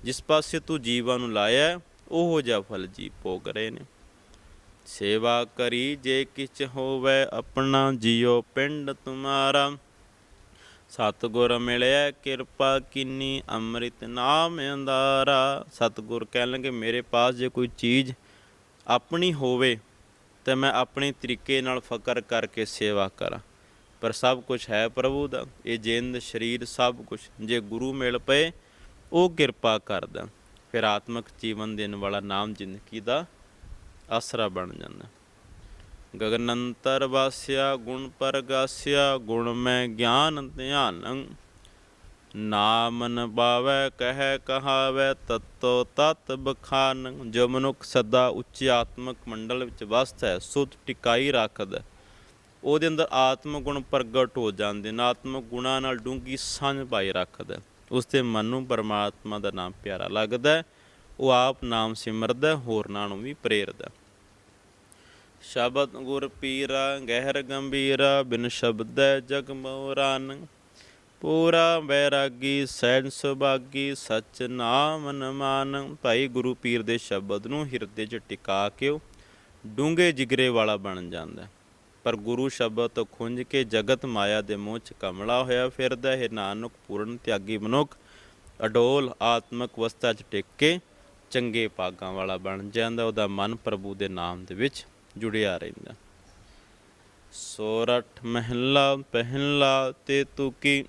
ਜਿਸ ਪਾਸੇ ਤੂੰ ਜੀਵਾਂ ਨੂੰ ਲਾਇਆ ਹੈ, ਉਹੋ ਜਿਹਾ ਫਲ ਜੀ ਭੋਗ ਰਹੇ ਨੇ। ਸੇਵਾ ਕਰੀ ਜੇ ਕਿਛ ਹੋਵੇ ਆਪਣਾ ਜਿਉ ਪਿੰਡ ਤੁਮਾਰਾ। ਸਤਗੁਰ ਮਿਲਿਆ, ਕਿਰਪਾ ਕਿੰਨੀ ਅੰਮ੍ਰਿਤ ਨਾਮ ਅੰਦਾਰਾ ਸਤਗੁਰ ਕਹਿਣ ਲੱਗੇ ਮੇਰੇ ਪਾਸ ਜੇ ਕੋਈ ਚੀਜ਼ ਆਪਣੀ ਹੋਵੇ, ਤੇ ਮੈਂ ਆਪਣੇ ਤਰੀਕੇ ਨਾਲ ਫਕਰ ਕਰਕੇ ਸੇਵਾ ਕਰਾਂ। ਪਰ ਸਭ ਕੁਝ ਹੈ ਪ੍ਰਭੂ ਦਾ। ਇਹ ਜਿੰਦ, ਸਰੀਰ, ਸਭ ਕੁਝ ਜੇ ਗੁਰੂ ਮਿਲ ਪਏ, ਉਹ ਕਿਰਪਾ ਕਰਦਾ। ਫਿਰ ਆਤਮਿਕ ਜੀਵਨ ਦੇਣ ਵਾਲਾ ਨਾਮ ਜ਼ਿੰਦਗੀ ਦਾ ਆਸਰਾ ਬਣ ਜਾਂਦਾ। ਗਗਨੰਤਰ ਵਾਸਿਆ, ਗੁਣ ਪਰਗਾਸਿਆ, ਗੁਣ ਮੈਂ ਗਿਆਨ ਧਿਆਨ। ਨਾਮਨ ਬਾਵੈ, ਕਹਿ ਕਹਾਵੈ, ਤਤੋ ਤਤ ਬਖਾਨ। ਜੋ ਮਨੁੱਖ ਸਦਾ ਉੱਚ ਆਤਮਕ ਮੰਡਲ ਵਿੱਚ ਵਸਦਾ ਹੈ, ਸੁਧ ਟਿਕਾਈ ਰੱਖਦਾ ਉਹਦੇ ਅੰਦਰ ਆਤਮ ਗੁਣ ਪ੍ਰਗਟ ਹੋ ਜਾਂਦੇ ਨੇ ਆਤਮ ਗੁਣਾਂ ਨਾਲ ਡੂੰਗੀ ਸਾਂਝ ਪਾਈ ਰੱਖਦਾ ਹੈ। ਉਸ ਦੇ ਮਨ ਨੂੰ ਪਰਮਾਤਮਾ ਦਾ ਨਾਮ ਪਿਆਰਾ ਲੱਗਦਾ ਉਹ ਆਪ ਨਾਮ ਸਿਮਰਦਾ ਹੋਰਨਾਂ ਨੂੰ ਵੀ ਪ੍ਰੇਰਦਾ ਸ਼ਬਦ ਗੁਰ ਪੀਰਾ, ਗਹਿਰ ਗੰਭੀਰਾ, ਬਿਨ ਸ਼ਬਦੈ ਜਗ ਮੋਰਾਨ। ਪੂਰਾ ਬੈਰਾਗੀ ਸੈਨ ਸੁਭਾਗੀ, ਸਚ ਨਾਮ ਨ ਭਾਈ ਗੁਰੂ ਪੀਰ ਦੇ ਸ਼ਬਦ ਨੂੰ ਹਿਰਦੇ 'ਚ ਟਿਕਾ ਕੇ ਉਹ ਡੂੰਘੇ ਜਿਗਰੇ ਵਾਲਾ ਬਣ ਜਾਂਦਾ ਪਰ ਗੁਰੂ ਸ਼ਬਦ ਤੋਂ ਖੁੰਝ ਕੇ ਜਗਤ ਮਾਇਆ ਦੇ ਮੋਹ 'ਚ ਕਮਲਾ ਹੋਇਆ ਫਿਰਦਾ ਹੈ। ਨਾਨਕ ਪੂਰਨ ਤਿਆਗੀ ਮਨੁੱਖ, ਅਡੋਲ ਆਤਮਕ ਅਵਸਥਾ 'ਚ ਟਿਕ ਕੇ ਚੰਗੇ ਭਾਗਾਂ ਵਾਲਾ ਬਣ ਜਾਂਦਾ ਉਹਦਾ ਮਨ ਪ੍ਰਭੂ ਦੇ ਨਾਮ ਦੇ ਵਿੱਚ ਜੁੜਿਆ ਰਹਿੰਦਾ। ਸੋਰਠ ਮਹਿਲਾ ਪਹਿਲਾ ਤੇ ਤੁਕੀ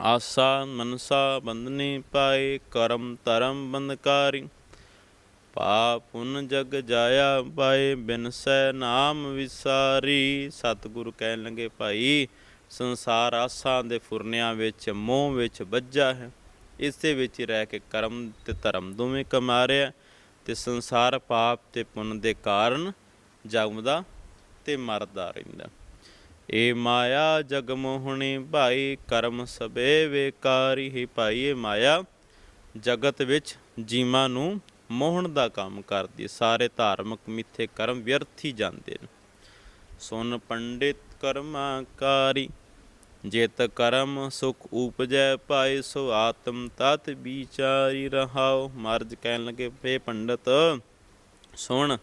ਆਸਾ ਮਨਸਾ ਬੰਦਨੀ ਪਾਏ ਕਰਮ ਧਰਮ ਬੰਦਕਾਰੀ ਪਾਪ ਪੁਨ ਜਗ ਜਾਇਆ ਪਾਏ ਬਿਨਸੈ ਨਾਮ ਵਿਸਾਰੀ। ਸਤਿਗੁਰੂ ਕਹਿਣ ਲੱਗੇ, ਭਾਈ, ਸੰਸਾਰ ਆਸਾਂ ਦੇ ਫੁਰਨਿਆਂ ਵਿੱਚ, ਮੋਹ ਵਿੱਚ ਵੱਜਾ ਹੈ। ਇਸੇ ਵਿੱਚ ਰਹਿ ਕੇ ਕਰਮ ਤੇ ਧਰਮ ਦੋਵੇਂ ਕਮਾ ਰਿਹਾ ਤੇ ਸੰਸਾਰ ਪਾਪ ਤੇ ਪੁੰਨ ਦੇ ਕਾਰਨ ਜਗਮਦਾ ਤੇ ਮਰਦਾ ਰਹਿੰਦਾ। ਏ ਮਾਇਆ ਜਗ ਮੋਹਣੀ ਭਾਈ ਕਰਮ ਸਬੇ ਵੇਕਾਰੀ ਹੀ ਭਾਈ ਇਹ ਮਾਇਆ। ਜਗਤ ਵਿੱਚ ਜੀਵਾਂ ਨੂੰ ਮੋਹਣ ਦਾ ਕੰਮ ਕਰਦੀ, ਸਾਰੇ ਧਾਰਮਿਕ ਮਿੱਥੇ ਕਰਮ ਵਿਅਰਥ ਹੀ ਜਾਂਦੇ ਨੇ। ਸੁਨ ਪੰਡਿਤ ਕਰਮਾਕਾਰੀ ਜੇਤ ਕਰਮ ਸੁਖ ਉਪਜੈ ਪਾਏ ਸੋ ਆਤਮ ਤਤ ਵਿਚਾਰੀ ਰਹਾਓ ਮਰਜ ਕਹਿਣ ਲੱਗੇ ਫੇ ਪੰਡਤ, ਸੁਣ,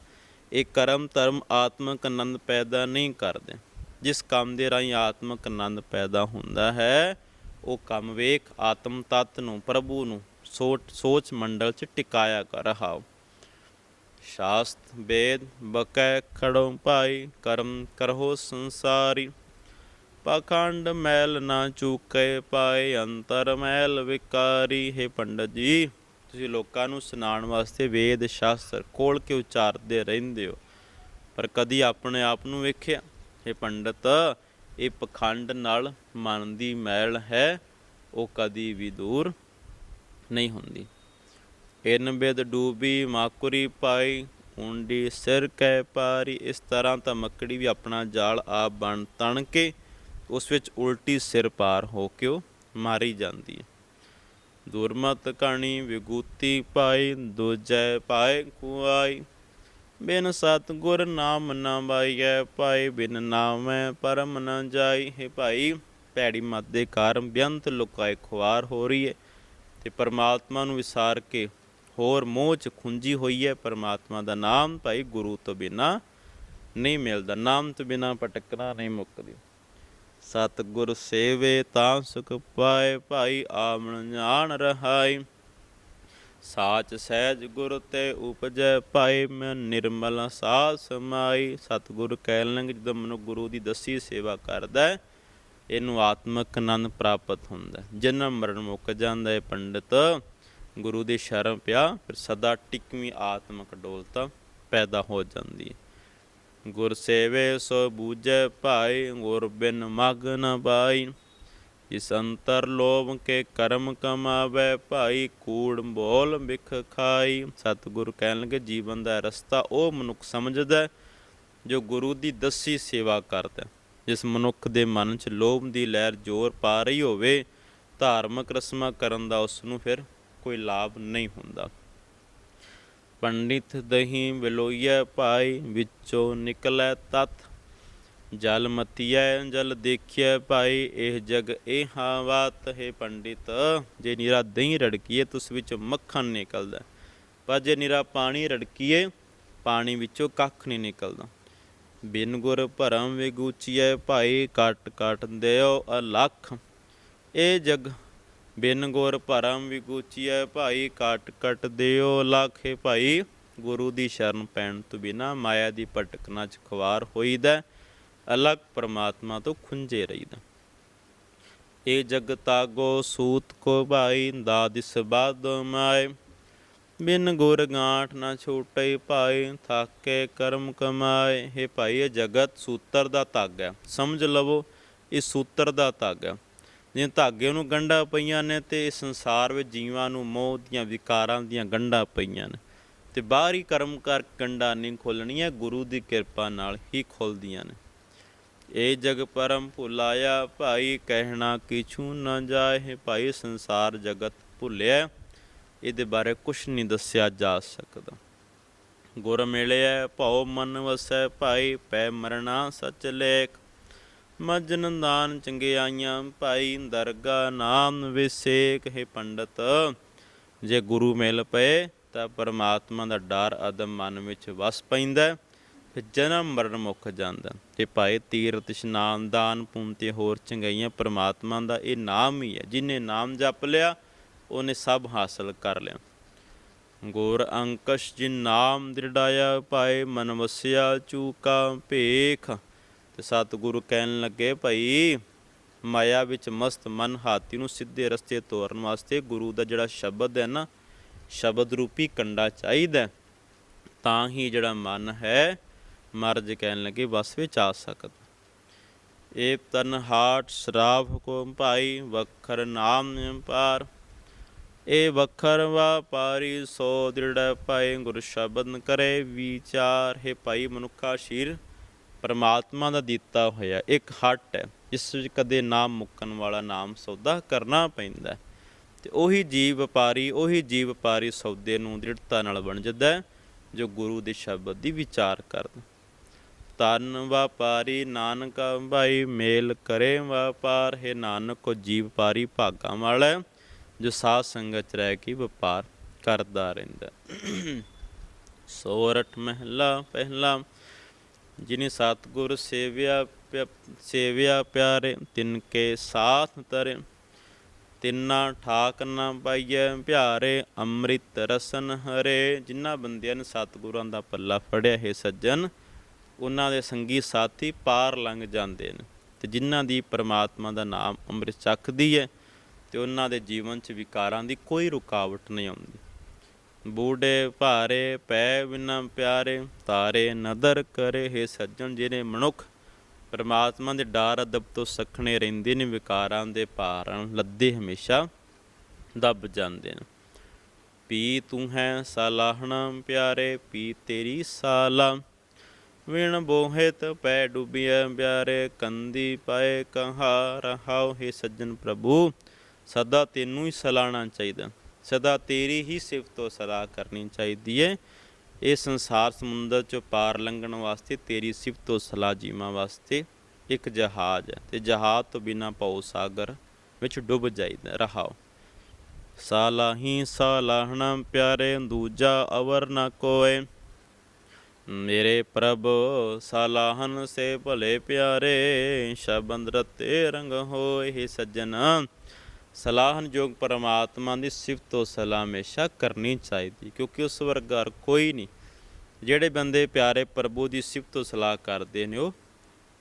ਇਹ ਕਰਮ ਧਰਮ ਆਤਮਿਕ ਆਨੰਦ ਪੈਦਾ ਨਹੀਂ ਕਰਦੇ। ਜਿਸ ਕੰਮ ਦੇ ਰਾਹੀਂ ਆਤਮਿਕ ਆਨੰਦ ਪੈਦਾ ਹੁੰਦਾ ਹੈ, ਉਹ ਕੰਮ ਵੇਖ ਆਤਮ ਤਤ ਨੂੰ, ਪ੍ਰਭੂ ਨੂੰ ਸੋਚ ਸੋਚ ਮੰਡਲ ਚ ਟਿਕਾਇਆ ਕਰ ਰਹਾਓ ਸ਼ਾਸਤ, ਵੇਦ, ਬਕੈ, ਖੜੋ ਭਾਈ, ਕਰਮ ਕਰਹੋ ਸੰਸਾਰੀ। ਪਖੰਡ ਮੈਲ ਨਾ ਚੂਕੇ ਪਾਏ ਅੰਤਰ ਮੈਲ, ਵਿਕਾਰੀ ਹੈ ਪੰਡਤ ਜੀ। ਤੁਸੀਂ ਲੋਕਾਂ ਨੂੰ ਸੁਣਾਉਣ ਵਾਸਤੇ ਵੇਦ ਸ਼ਾਸਤਰ ਕੋਲ ਕੇ ਉਚਾਰਦੇ ਰਹਿੰਦੇ ਹੋ। ਪਰ ਕਦੀ ਆਪਣੇ ਆਪ ਨੂੰ ਵੇਖਿਆ? ਇਹ ਪੰਡਤ, ਇਹ ਪਖੰਡ ਨਾਲ ਮਨ ਦੀ ਮੈਲ ਹੈ, ਉਹ ਕਦੀ ਵੀ ਦੂਰ ਨਹੀਂ ਹੁੰਦੀ। ਇਨ ਬਿਦ ਡੂਬੀ ਮਾਕੁਰੀ ਪਾਈ, ਉਂਡੀ ਸਿਰ ਕੈ ਪਾਰੀ। ਇਸ ਤਰ੍ਹਾਂ ਤਾਂ ਮੱਕੜੀ ਵੀ ਆਪਣਾ ਜਾਲ ਆਪ ਬਣ ਤਣ ਕੇ ਉਸ ਵਿੱਚ ਉਲਟੀ ਸਿਰ ਪਾਰ ਹੋ ਕੇ ਮਾਰੀ ਜਾਂਦੀ ਹੈ। ਦੁਰਮਤ ਕਣੀ ਵਿਗੂਤੀ ਪਾਈ, ਦੂਜੈ ਪਾਏ ਕੁਆਈ। ਬਿਨ ਸਤ ਗੁਰ ਨਾਮ ਨਾ ਬਾਈਐ ਪਾਈ ਬਿਨ ਨਾਮੈ ਪਰਮ ਨ ਜਾਈ। ਹੈ ਭਾਈ, ਭੈੜੀ ਮਤ ਦੇ ਕਾਰਨ ਬੇਅੰਤ ਲੁਕਾਏ ਖੁਆਰ ਹੋ ਰਹੀ ਹੈ ਤੇ ਪਰਮਾਤਮਾ ਨੂੰ ਵਿਸਾਰ ਕੇ ਹੋਰ ਮੋਹ ਚ ਖੁੰਜੀ ਹੋਈ ਹੈ। ਪਰਮਾਤਮਾ ਦਾ ਨਾਮ ਭਾਈ ਗੁਰੂ ਤੋਂ ਬਿਨਾ ਨਹੀਂ ਮਿਲਦਾ, ਨਾਮ ਤੋਂ ਬਿਨਾ ਭਟਕਣਾ ਨਹੀਂ ਮੁੱਕਦੀ। ਸਤਿਗੁਰ ਸੇਵੇ ਤਾਂ ਸੁਖ ਪਾਏ ਭਾਈ ਆਮਣ ਜਾਣ ਰਹਾਈ। ਸਾਚ ਸਹਿਜ ਗੁਰ ਤੇ ਉਪਜੈ ਪਾਏ ਮੈਂ ਨਿਰਮਲ ਸਾਧ ਸਮਾਈ ਸਤਿਗੁਰ ਕਹਿਣ ਲੰਗ ਜਦੋਂ ਮਨੁ ਗੁਰੂ ਦੀ ਦਸੀ ਸੇਵਾ ਕਰਦਾ ਹੈ, ਇਹਨੂੰ ਆਤਮਿਕ ਆਨੰਦ ਪ੍ਰਾਪਤ ਹੁੰਦਾ ਹੈ। ਜਨਮ ਮਰਨ ਮੁੱਕ ਜਾਂਦਾ ਹੈ ਪੰਡਿਤ, ਗੁਰੂ ਦੀ ਸ਼ਰਨ ਪਿਆ, ਫਿਰ ਸਦਾ ਟਿਕਵੀਂ ਆਤਮਿਕ ਡੋਲਤਾ ਪੈਦਾ ਹੋ ਜਾਂਦੀ ਹੈ। ਗੁਰ ਸੇਵੇ ਸੋ ਬੂਝੈ ਭਾਈ, ਗੁਰ ਬਿਨ ਮਗ ਨ ਪਾਈ ਇਸ ਅੰਤਰ ਲੋਭ ਕੇ ਕਰਮ ਕਮਾਵੇ ਭਾਈ, ਕੂੜ ਬੋਲ ਬਿਖ ਖਾਈ। ਸਤਿਗੁਰ ਕਹਿਣ ਲੱਗੇ, ਜੀਵਨ ਦਾ ਰਸਤਾ ਉਹ ਮਨੁੱਖ ਸਮਝਦਾ ਜੋ ਗੁਰੂ ਦੀ ਦੱਸੀ ਸੇਵਾ ਕਰਦਾ ਜਿਸ ਮਨੁੱਖ ਦੇ ਮਨ 'ਚ ਲੋਭ ਦੀ ਲਹਿਰ ਜ਼ੋਰ ਪਾ ਰਹੀ ਹੋਵੇ, ਧਾਰਮਿਕ ਰਸਮਾਂ ਕਰਨ ਦਾ ਉਸ ਨੂੰ ਫਿਰ ਕੋਈ ਲਾਭ ਨਹੀਂ ਹੁੰਦਾ। ਪੰਡਿਤ ਦਹੀਂ ਵਿਲੋਈਐ ਭਾਈ ਵਿੱਚੋਂ ਨਿਕਲੈ ਤਤ ਜਲ ਮਤੀਐ, ਜਲ ਦੇਖਿਐ ਭਾਈ ਇਹ ਜਗ ਇਹ ਹਾਵਾਤ ਹੈ ਪੰਡਿਤ। ਜੇ ਨਿਰਾ ਦਹੀਂ ਰੜਕੀਏ, ਤੁਸ ਵਿੱਚ ਮੱਖਣ ਨਿਕਲਦਾ। ਪਰ ਜੇ ਨੀਰਾ ਪਾਣੀ ਰੜਕੀਏ, ਪਾਣੀ ਵਿੱਚੋਂ ਕੱਖ ਨਹੀਂ ਨਿਕਲਦਾ। ਬਿਨ ਗੁਰ ਭਰਮ ਵਿਗੂਚੀਐ ਭਾਈ ਕਟ ਕਟ ਦਿਓ ਅਲਖ। ਇਹ ਜਗ ਬਿਨ ਗੁਰ ਭਰਮ ਵਿਗੂਚੀਐ ਭਾਈ, ਕਟ ਕਟ ਦਿਓ ਲਖੇ ਭਾਈ ਗੁਰੂ ਦੀ ਸ਼ਰਨ ਪੈਣ ਤੋਂ ਬਿਨਾ ਮਾਇਆ ਦੀ ਭਟਕਣਾ ਚ ਖਵਾਰ ਹੋਈਦਾ ਹੈ। ਪਰਮਾਤਮਾ ਤੋਂ ਖੁੰਝੇ ਰਹੀਦਾ ਇਹ ਜਗ ਸੂਤ ਕੋ ਭਾਈ ਦਾਦਿਸ ਬਾਦ ਮਾਏ ਬਿਨ ਗੁਰ ਗਾਂਠ ਨਾ ਛੋਟੇ ਭਾਈ, ਥਾਕੇ ਕਰਮ ਕਮਾਏ हे ਭਾਈ, ਇਹ ਜਗਤ ਸੂਤਰ ਦਾ ਧਾਗਾ ਹੈ। ਸਮਝ ਲਵੋ, ਇਹ ਸੂਤਰ ਦਾ ਧਾਗਾ ਹੈ। ਜਿਵੇਂ ਧਾਗੇ ਨੂੰ ਗੰਢਾਂ ਪਈਆਂ ਨੇ ਤੇ ਇਸ ਸੰਸਾਰ ਵਿੱਚ ਜੀਵਾਂ ਨੂੰ ਮੋਹ ਦੀਆਂ ਵਿਕਾਰਾਂ ਦੀਆਂ ਗੰਢਾਂ ਪਈਆਂ ਨੇ। ਤੇ ਬਾਹਰੀ ਕਰਮ ਕਰ ਗੰਢਾਂ ਨਹੀਂ ਖੋਲਣੀਆਂ ਗੁਰੂ ਦੀ ਕਿਰਪਾ ਨਾਲ ਹੀ ਖੁੱਲਦੀਆਂ ਨੇ। ਇਹ ਜਗ ਪਰਮ ਭੁਲਾਇਆ, ਭਾਈ ਕਹਿਣਾ ਕਿਛੂ ਨਾ ਜਾਏ ਭਾਈ ਸੰਸਾਰ ਜਗਤ ਭੁੱਲਿਆ, ਇਹਦੇ ਬਾਰੇ ਕੁਛ ਨਹੀਂ ਦੱਸਿਆ ਜਾ ਸਕਦਾ। ਗੁਰ ਮਿਲਿਆ, ਭਉ ਮਨ ਵਸੈ, ਭਾਈ ਪੈ ਮਰਣਾ ਸਚ ਲੇਖ ਮਜਨ ਦਾਨ ਚੰਗਿਆਈਆਂ ਭਾਈ ਦਰਗਾ ਨਾਮ ਵਿਸੇਕ ਹੈ ਪੰਡਤ। ਜੇ ਗੁਰੂ ਮਿਲ ਪਏ ਤਾਂ ਪਰਮਾਤਮਾ ਦਾ ਡਰ ਅਦਮ ਮਨ ਵਿੱਚ ਵਸ ਪੈਂਦਾ ਹੈ, ਜਨਮ ਮਰਨ ਮੁੱਕ ਜਾਂਦਾ ਤੇ ਭਾਈ ਤੀਰਥ ਇਸ਼ਨਾਨ ਦਾਨ ਪੁੰਨ ਤੇ ਹੋਰ ਚੰਗਾਈਆਂ ਪਰਮਾਤਮਾ ਦਾ ਇਹ ਨਾਮ ਹੀ ਹੈ। ਜਿਨੇ ਨਾਮ ਜਪ ਲਿਆ ਉਹਨੇ ਸਭ ਹਾਸਲ ਕਰ ਲਿਆ। ਗੋਰ ਅੰਕਸ਼ ਜਿਨ ਨਾਮ ਦ੍ਰਿੜਾਇਆ ਭਾਏ ਮਨ ਵਸਿਆ ਚੂਕਾ ਭੇਖ। ਤੇ ਸਤਿਗੁਰੂ ਕਹਿਣ ਲੱਗੇ, ਭਾਈ, ਮਾਇਆ ਵਿੱਚ ਮਸਤ ਮਨ ਹਾਥੀ ਨੂੰ ਸਿੱਧੇ ਰਸਤੇ ਤੋਰਨ ਵਾਸਤੇ ਗੁਰੂ ਦਾ ਜਿਹੜਾ ਸ਼ਬਦ ਹੈ ਨਾ, ਸ਼ਬਦ ਰੂਪੀ ਕੰਡਾ ਚਾਹੀਦਾ ਤਾਂ ਹੀ ਜਿਹੜਾ ਮਨ ਹੈ, ਮਰਜ ਕਹਿਣ ਲੱਗੇ, ਵਸ ਵਿੱਚ ਆ ਸਕਦਾ ਇਹ ਤਨ ਹਾਟ ਸ਼ਰਾਬ ਹੁਕਮ ਭਾਈ, ਵਖਰ ਨਾਮ ਪਾਰ ਇਹ ਵਖਰ ਵਾਪਾਰੀ ਸੋ ਦ੍ਰਿੜ ਪਾਏ ਗੁਰ ਸ਼ਬਦ ਕਰੇ ਵਿਚਾਰ। ਹੈ ਭਾਈ ਮਨੁੱਖਾ ਸ਼ੀਰ ਪਰਮਾਤਮਾ ਦਾ ਦਿੱਤਾ ਹੋਇਆ ਇੱਕ ਹੱਟ ਹੈ, ਜਿਸ ਵਿੱਚ ਕਦੇ ਨਾਮ ਮੁੱਕਣ ਵਾਲਾ ਨਾਮ ਸੌਦਾ ਕਰਨਾ ਪੈਂਦਾ ਤੇ ਉਹੀ ਜੀਵ ਵਪਾਰੀ, ਉਹੀ ਜੀਵ ਵਪਾਰੀ ਸੌਦੇ ਨੂੰ ਦ੍ਰਿੜਤਾ ਨਾਲ ਬਣ ਜਾਂਦਾ ਜੋ ਗੁਰੂ ਦੇ ਸ਼ਬਦ ਦੀ ਵਿਚਾਰ ਕਰਦਾ ਤਨ ਵਪਾਰੀ, ਨਾਨਕ ਭਾਈ, ਮੇਲ ਕਰੇ ਵਪਾਰ, ਹੈ ਨਾਨਕ ਕੋ ਜੀਵ ਪਾਰੀ ਭਾਗਾਂ ਵਾਲਾ ਜੋ ਸਾਧ ਸੰਗਤ ਚ ਰਹਿ ਕੇ ਵਪਾਰ ਕਰਦਾ ਰਹਿੰਦਾ ਹੈ। ਸੋਰਠ ਮਹਿਲਾ, ਪਹਿਲਾ ਜਿਨੇ ਸਤਿਗੁਰ ਸੇਵਿਆ ਪਿਆ- ਸੇਵਿਆ ਪਿਆਰੇ, ਤਿਨ ਕੇ ਸਾਥ ਤਰੇ ਤਿੰਨਾ ਠਾਕ ਨਾ ਪਾਈਐ ਪਿਆਰੇ ਅੰਮ੍ਰਿਤ ਰਸਨ ਹਰੇ। ਜਿਨ੍ਹਾਂ ਬੰਦਿਆਂ ਨੇ ਸਤਿਗੁਰਾਂ ਦਾ ਪੱਲਾ ਫੜਿਆ, ਹੈ ਸੱਜਣ ਉਹਨਾਂ ਦੇ ਸੰਗੀ ਸਾਥੀ ਪਾਰ ਲੰਘ ਜਾਂਦੇ ਨੇ। ਤੇ ਜਿਨ੍ਹਾਂ ਦੀ ਪ੍ਰਮਾਤਮਾ ਦਾ ਨਾਮ ਅੰਮ੍ਰਿਤ ਚੱਖਦੀ ਹੈ ਤੇ ਉਹਨਾਂ ਦੇ ਜੀਵਨ 'ਚ ਵਿਕਾਰਾਂ ਦੀ ਕੋਈ ਰੁਕਾਵਟ ਨਹੀਂ ਆਉਂਦੀ। ਬੂਡੇ ਭਾਰੇ ਪੈ ਬਿਨਾ ਪਿਆਰੇ, ਤਾਰੇ ਨਦਰ ਕਰੇ ਹੈ ਸੱਜਣ ਜਿਹਨੇ ਮਨੁੱਖ। ਪਰਮਾਤਮਾ ਦੇ ਡਰ ਅਦਬ ਤੋਂ ਸਖਣੇ ਰਹਿੰਦੇ ਨੇ, ਵਿਕਾਰਾਂ ਦੇ ਭਾਰਾਂ ਲੱਦੇ ਹਮੇਸ਼ਾ ਦੱਬ ਜਾਂਦੇ ਨੇ। ਪੀ ਤੂੰ ਹੈ ਸਲਾਹਣਾ ਪਿਆਰੇ, ਪੀ ਤੇਰੀ ਸਾਲਾ। ਵਿਣ ਬੋਹਿਤ ਪੈ ਡੁੱਬਿਆ ਪਿਆਰੇ ਕੰਦੀ ਪਾਏ ਕਹਾ ਰਹਾਉ ਹੈ ਸੱਜਣ ਪ੍ਰਭੂ, ਸਦਾ ਤੈਨੂੰ ਹੀ ਸਲਾਹਣਾ ਚਾਹੀਦਾ। ਸਦਾ ਤੇਰੀ ਹੀ ਸਿਫਤ ਤੋਂ ਸਲਾਹ ਕਰਨੀ ਚਾਹੀਦੀ ਹੈ ਇਹ ਸੰਸਾਰ ਸਮੁੰਦਰ ਚੋਂ ਪਾਰ ਲੰਘਣ ਵਾਸਤੇ, ਤੇਰੀ ਸਿਫਤ ਤੋਂ ਸਲਾਹ ਜੀਵਾਂ ਵਾਸਤੇ ਇੱਕ ਜਹਾਜ਼ ਹੈ ਤੇ ਜਹਾਜ਼ ਤੋਂ ਬਿਨਾ ਪਾਉ ਸਾਗਰ ਵਿੱਚ ਡੁੱਬ ਜਾਈਦਾ, ਰਹਾਓ। ਸਾਲਾਹੀ ਸਾਲਾਹਣਾ ਪਿਆਰੇ ਦੂਜਾ ਅਵਰ ਨਾ ਕੋਏ। ਮੇਰੇ ਪ੍ਰਭ ਸਾਲਾਹਨ ਸੇ ਭਲੇ ਪਿਆਰੇ, ਸ਼ਬਦ ਰਤੇ ਰੰਗ ਹੋਏ, ਸੱਜਣਾ ਸਲਾਹਨ ਪਰਮਾਤਮਾ ਦੀ ਸਿਫਤ ਤੋਂ ਸਲਾਹ ਹਮੇਸ਼ਾ ਕਰਨੀ ਚਾਹੀਦੀ, ਕਿਉਂਕਿ ਉਸ ਵਰਗਾ ਕੋਈ ਨਹੀਂ। ਜਿਹੜੇ ਬੰਦੇ ਪਿਆਰੇ ਪ੍ਰਭੂ ਦੀ ਸਿਫਤ ਤੋਂ ਸਲਾਹ ਕਰਦੇ ਨੇ, ਉਹ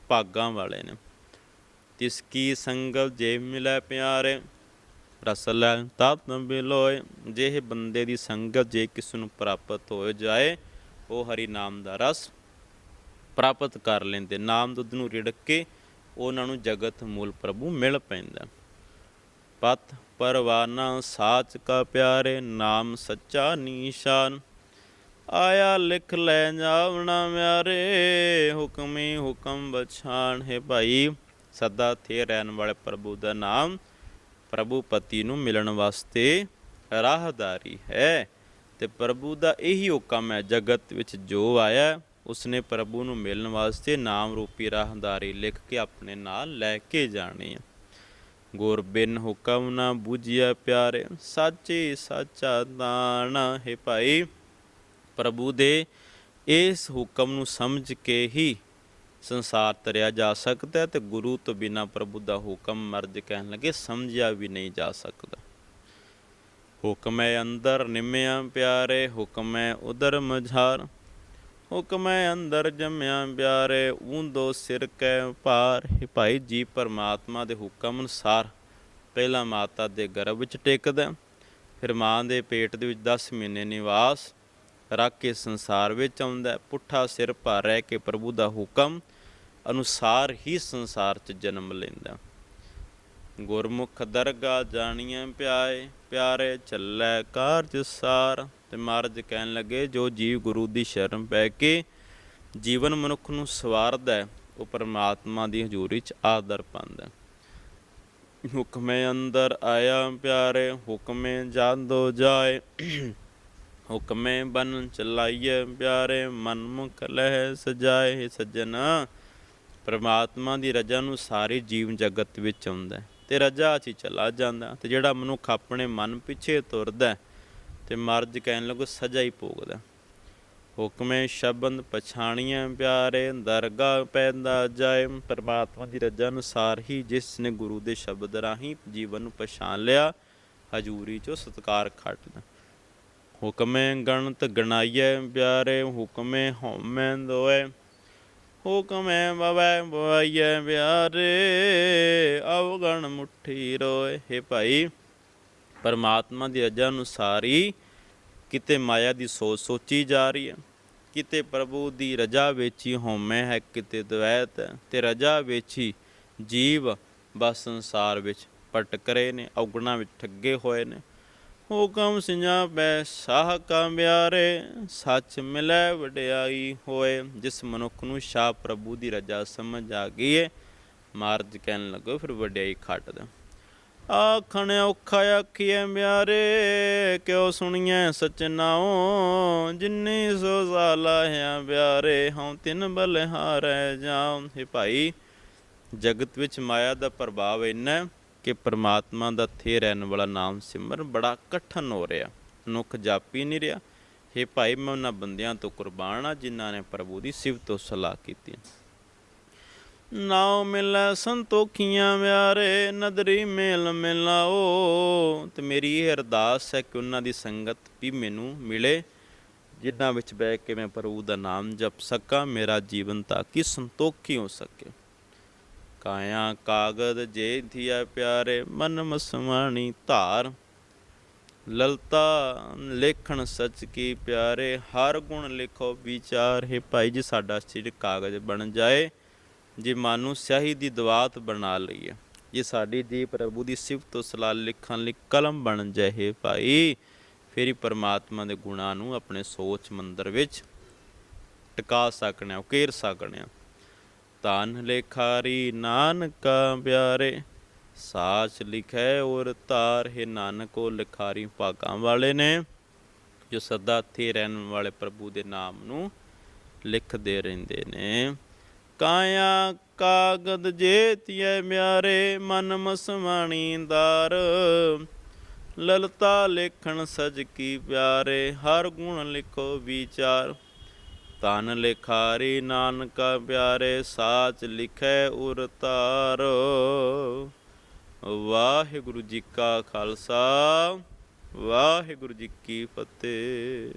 ਭਾਗਾਂ ਵਾਲੇ ਨੇ। ਤਿਸ ਕੀ ਸੰਗਲ ਜੇ ਮਿਲੈ ਪਿਆਰੇ, ਰਸ ਲੈ ਤਤ ਬਿਲੋਏ। ਜੇ ਇਹ ਬੰਦੇ ਦੀ ਸੰਗਤ ਜੇ ਕਿਸ ਨੂੰ ਪ੍ਰਾਪਤ ਹੋ ਜਾਏ, ਉਹ ਹਰੀ ਨਾਮ ਦਾ ਰਸ ਪ੍ਰਾਪਤ ਕਰ ਲੈਂਦੇ। ਨਾਮ ਦੁੱਧ ਨੂੰ ਰਿੜਕ ਕੇ ਉਹਨਾਂ ਨੂੰ ਜਗਤ ਮੂਲ ਪ੍ਰਭੂ ਮਿਲ ਪੈਂਦਾ। ਪਤ ਪਰਵਾਨਾ ਸਾਚ ਕਾ ਪਿਆਰੇ ਨਾਮ ਸੱਚਾ ਨੀਸ਼ਾਨ। ਆਇਆ ਲਿਖ ਲੈ ਜਾਵਣਾ ਮਿਆਰੇ, ਹੁਕਮੀ ਹੁਕਮ ਬਛਾਣ ਹੈ ਭਾਈ। ਸਦਾ ਥੇ ਰਹਿਣ ਵਾਲੇ ਪ੍ਰਭੂ ਦਾ ਨਾਮ ਪ੍ਰਭੂ ਪਤੀ ਨੂੰ ਮਿਲਣ ਵਾਸਤੇ ਰਾਹਦਾਰੀ ਹੈ। ਤੇ ਪ੍ਰਭੂ ਦਾ ਇਹੀ ਹੁਕਮ ਹੈ, ਜਗਤ ਵਿੱਚ ਜੋ ਆਇਆ, ਉਸਨੇ ਪ੍ਰਭੂ ਨੂੰ ਮਿਲਣ ਵਾਸਤੇ ਨਾਮ ਰੂਪੀ ਰਾਹਦਾਰੀ ਲਿਖ ਕੇ ਆਪਣੇ ਨਾਲ ਲੈ ਕੇ ਜਾਣੀ ਹੈ। ਗੁਰ ਬਿਨ ਹੁਕਮ ਨਾ ਬੁਝਿਆ ਪਿਆਰੇ, ਸਾਚੇ ਸਾਚਾ ਦਾਣਾ ਹੈ ਭਾਈ। ਪ੍ਰਭੂ ਦੇ ਇਸ ਹੁਕਮ ਨੂੰ ਸਮਝ ਕੇ ਹੀ ਸੰਸਾਰ ਤਰਿਆ ਜਾ ਸਕਦਾ ਤੇ ਗੁਰੂ ਤੋਂ ਬਿਨਾ ਪ੍ਰਭੂ ਦਾ ਹੁਕਮ ਮਰਜ ਕਹਿਣ ਲੱਗੇ, ਸਮਝਿਆ ਵੀ ਨਹੀਂ ਜਾ ਸਕਦਾ। ਹੁਕਮ ਹੈ ਅੰਦਰ ਨਿਮਿਆ ਪਿਆਰੇ, ਹੁਕਮ ਹੈ ਉਦਰ ਮਝਾਰ। ਹੁਕਮੈ ਅੰਦਰ ਜੰਮਿਆ ਪਿਆਰੇ ਊਂਦੋ ਸਿਰ ਕੈ ਭਾਰ। ਭਾਈ ਜੀ, ਪਰਮਾਤਮਾ ਦੇ ਹੁਕਮ ਅਨੁਸਾਰ ਪਹਿਲਾਂ ਮਾਤਾ ਦੇ ਗਰਭ ਵਿੱਚ ਟਿਕਦਾ, ਫਿਰ ਮਾਂ ਦੇ ਪੇਟ ਦੇ ਵਿੱਚ 10 ਮਹੀਨੇ ਨਿਵਾਸ, ਰੱਖ ਕੇ ਸੰਸਾਰ ਵਿੱਚ ਆਉਂਦਾ। ਪੁੱਠਾ ਸਿਰ ਭਰ ਰਹਿ ਕੇ ਪ੍ਰਭੂ ਦਾ ਹੁਕਮ ਅਨੁਸਾਰ ਹੀ ਸੰਸਾਰ 'ਚ ਜਨਮ ਲੈਂਦਾ। ਗੁਰਮੁਖ ਦਰਗਾ ਜਾਣੀਐ ਪਿਆਏ, ਪਿਆਰੇ ਚੱਲੈ ਕਾਰਜ ਸਾਰ। ਤੇ ਮਹਾਰਾਜ ਕਹਿਣ ਲੱਗੇ ਜੋ ਜੀਵ ਗੁਰੂ ਦੀ ਸ਼ਰਨ ਪੈ ਕੇ ਜੀਵਨ ਮਨੁੱਖ ਨੂੰ ਸਵਾਰਦਾ ਹੈ, ਉਹ ਪਰਮਾਤਮਾ ਦੀ ਹਜ਼ੂਰੀ 'ਚ ਆਦਰ ਪਾਉਂਦਾ ਹੁਕਮੇ ਅੰਦਰ ਆਇਆ ਪਿਆਰੇ ਹੁਕਮੇ ਜਾਂਦੋ ਜਾਏ ਹੁਕਮੇ ਬਨ ਚਲਾਈਏ ਪਿਆਰੇ ਮਨ ਮੁਖ ਲਹਿ ਸਜਾਏ ਸੱਜਣ। ਪਰਮਾਤਮਾ ਦੀ ਰਜਾ ਨੂੰ ਸਾਰੇ ਜੀਵ ਜਗਤ ਵਿੱਚ ਆਉਂਦਾ ਤੇ ਰਜਾ 'ਚ ਚਲਾ ਜਾਂਦਾ ਤੇ ਜਿਹੜਾ ਮਨੁੱਖ ਆਪਣੇ ਮਨ ਪਿੱਛੇ ਤੁਰਦਾ ਤੇ ਮਰਜ ਕਹਿਣ ਲੱਗੋ ਸਜ਼ਾ ਹੀ ਭੋਗਦਾ। ਹੁਕਮੇ ਸ਼ਬਦ ਪਛਾਣੀਆਂ ਪਿਆਰੇ, ਦਰਗਾ ਪੈਂਦਾ ਜਾਏ। ਪਰਮਾਤਮਾ ਦੀ ਰਜਾ ਅਨੁਸਾਰ ਹੀ ਜਿਸ ਨੇ ਗੁਰੂ ਦੇ ਸ਼ਬਦ ਰਾਹੀਂ ਜੀਵਨ ਨੂੰ ਪਛਾਣ ਲਿਆ, ਹਜੂਰੀ ਚੋਂ ਸਤਕਾਰ ਖੱਟਦਾ। ਹੁਕਮੇ ਗਣਤ ਗਣਾਈਏ ਪਿਆਰੇ, ਹੁਕਮੇ ਹਉਮੈ ਦੋਏ ਹੁਕਮੇ ਬਵੈ ਬਵਾਈਏ ਪਿਆਰੇ, ਅਵਗਣ ਮੁਠੀ ਰੋਏ। ਹੈ ਭਾਈ ਪਰਮਾਤਮਾ ਦੀ ਰਜਾ ਅਨੁਸਾਰ ਹੀ ਕਿਤੇ ਮਾਇਆ ਦੀ ਸੋਚ ਸੋਚੀ ਜਾ ਰਹੀ ਹੈ। ਕਿਤੇ ਪ੍ਰਭੂ ਦੀ ਰਜਾ ਵਿੱਚ ਹੀ ਹਉਮੈ ਹੈ, ਕਿਤੇ ਦ્વੈਤ ਹੈ। ਤੇ ਰਜਾ ਵਿੱਚ ਹੀ ਜੀਵ ਬਸ ਸੰਸਾਰ ਵਿੱਚ ਭਟਕ ਰਹੇ ਨੇ, ਔਗਣਾ ਵਿੱਚ ਠੱਗੇ ਹੋਏ ਨੇ। ਹੁਕਮ ਸਿੰਘਾ ਬੈ ਸਾਹ ਕਾ ਸੱਚ ਮਿਲੈ ਵਡਿਆਈ ਹੋਏ। ਜਿਸ ਮਨੁੱਖ ਨੂੰ ਸ਼ਾਹ ਪ੍ਰਭੂ ਦੀ ਰਜਾ ਸਮਝ ਆ ਗਈ ਹੈ ਮਾਰਜ ਕਹਿਣ ਲੱਗੋ ਫਿਰ ਵਡਿਆਈ ਖੱਟਦਾ। ਆਖਣ ਔਖਾ ਆਖੀਐ ਬਿਆਰੇ ਕਿਉ ਸੁਣੀਐ ਸਚ ਨਾਉ? ਜਿੰਨੀ ਸੋ ਜ਼ਾਲਾ ਹੈ ਬਿਆਰੇ ਹਉ ਤਿਨ ਬਲਿਹਾਰੈ ਜਾਉ। हे ਭਾਈ, ਜਗਤ ਵਿੱਚ ਮਾਇਆ ਦਾ ਪ੍ਰਭਾਵ ਇੰਨਾ ਕਿ ਪ੍ਰਮਾਤਮਾ ਦਾ ਥੇ ਰਹਿਣ ਵਾਲਾ ਨਾਮ ਸਿਮਰਨ ਬੜਾ ਕਠਨ ਹੋ ਰਿਹਾ। ਨੁਖ ਜਾਪੀ ਨਹੀਂ ਰਿਹਾ। ਹੇ ਭਾਈ, ਮੈਂ ਉਹਨਾਂ ਬੰਦਿਆਂ ਤੋਂ ਕੁਰਬਾਨ ਆ ਜਿਨ੍ਹਾਂ ਨੇ ਪ੍ਰਭੂ ਦੀ ਸਿਫਤ ਸਲਾਹ ਕੀਤੀ। ਨਾਉ ਮਿਲੈ ਸੰਤੋਖੀਆਂ ਮਿਆਰੇ ਨਦਰੀ ਮੇਲ ਮਿਲਾਓ। ਤੇ ਮੇਰੀ ਇਹ ਅਰਦਾਸ ਹੈ ਕਿ ਉਹਨਾਂ ਦੀ ਸੰਗਤ ਵੀ ਮੈਨੂੰ ਮਿਲੇ, ਜਿਨ੍ਹਾਂ ਵਿੱਚ ਬਹਿ ਕੇ ਮੈਂ ਪ੍ਰਭੂ ਦਾ ਨਾਮ ਜਪ ਸਕਾਂ, ਮੇਰਾ ਜੀਵਨ ਤਾਂ ਕਿ ਸੰਤੋਖੀ ਹੋ ਸਕੇ। ਕਾਇਆ ਕਾਗਦ ਜੇ ਥੀਆ ਪਿਆਰੇ, ਮਨ ਮਸਮਾਣੀ ਧਾਰ। ਲਲਤਾ ਲੇਖਣ ਸੱਚ ਕੀ ਪਿਆਰੇ, ਹਰ ਗੁਣ ਲਿਖੋ ਵਿਚਾਰ, ਹੈ ਭਾਈ ਜੀ, ਸਾਡਾ ਸਿਰ ਕਾਗਜ਼ ਬਣ ਜਾਏ। ਜੇ ਮਨ ਨੂੰ ਸਿਆਹੀ ਦੀ ਦਵਾਤ ਬਣਾ ਲਈਏ, ਜੇ ਸਾਡੀ ਦੀ ਪ੍ਰਭੂ ਦੀ ਸਿਫਤ ਸਲਾਹ ਲਿਖਣ ਲਈ ਕਲਮ ਬਣ ਜਾਏ ਭਾਈ, ਫਿਰ ਹੀ ਪਰਮਾਤਮਾ ਦੇ ਗੁਣਾਂ ਨੂੰ ਆਪਣੇ ਸੋਚ ਮੰਦਰ ਵਿੱਚ ਟਿਕਾ ਸਕਣੇ ਉਕੇਰ ਸਕਣੇ ਧਨ ਲੇਖਾਰੀ ਨਾਨਕਾ ਪਿਆਰੇ, ਸਾਚ ਲਿਖੈ ਔਰ ਤਾਰ ਹੈ ਨਾਨਕੋ ਲਿਖਾਰੀ ਭਾਗਾਂ ਵਾਲੇ ਨੇ, ਜੋ ਸਦਾ ਥੇ ਰਹਿਣ ਵਾਲੇ ਪ੍ਰਭੂ ਦੇ ਨਾਮ ਨੂੰ ਲਿਖਦੇ ਰਹਿੰਦੇ ਨੇ। ਕਾਇਆ ਕਾਗਦ ਜੇਤੀਏ ਮਿਆਰੇ ਮਨ ਮਸਵਾਣੀ ਦਾਰ। ਲਲਤਾ ਲੇਖਣ ਸਜ ਕੀ ਪਿਆਰੇ, ਹਰ ਗੁਣ ਲਿਖੋ ਵਿਚਾਰ। ਤਨ ਲਿਖਾਰੀ ਨਾਨਕਾ ਪਿਆਰੇ, ਸਾਚ ਲਿਖੈ ਉਰ ਤਾਰ ਵਾਹਿਗੁਰੂ ਜੀ ਕਾ ਖਾਲਸਾ, ਵਾਹਿਗੁਰੂ ਜੀ ਕੀ ਫਤਿਹ।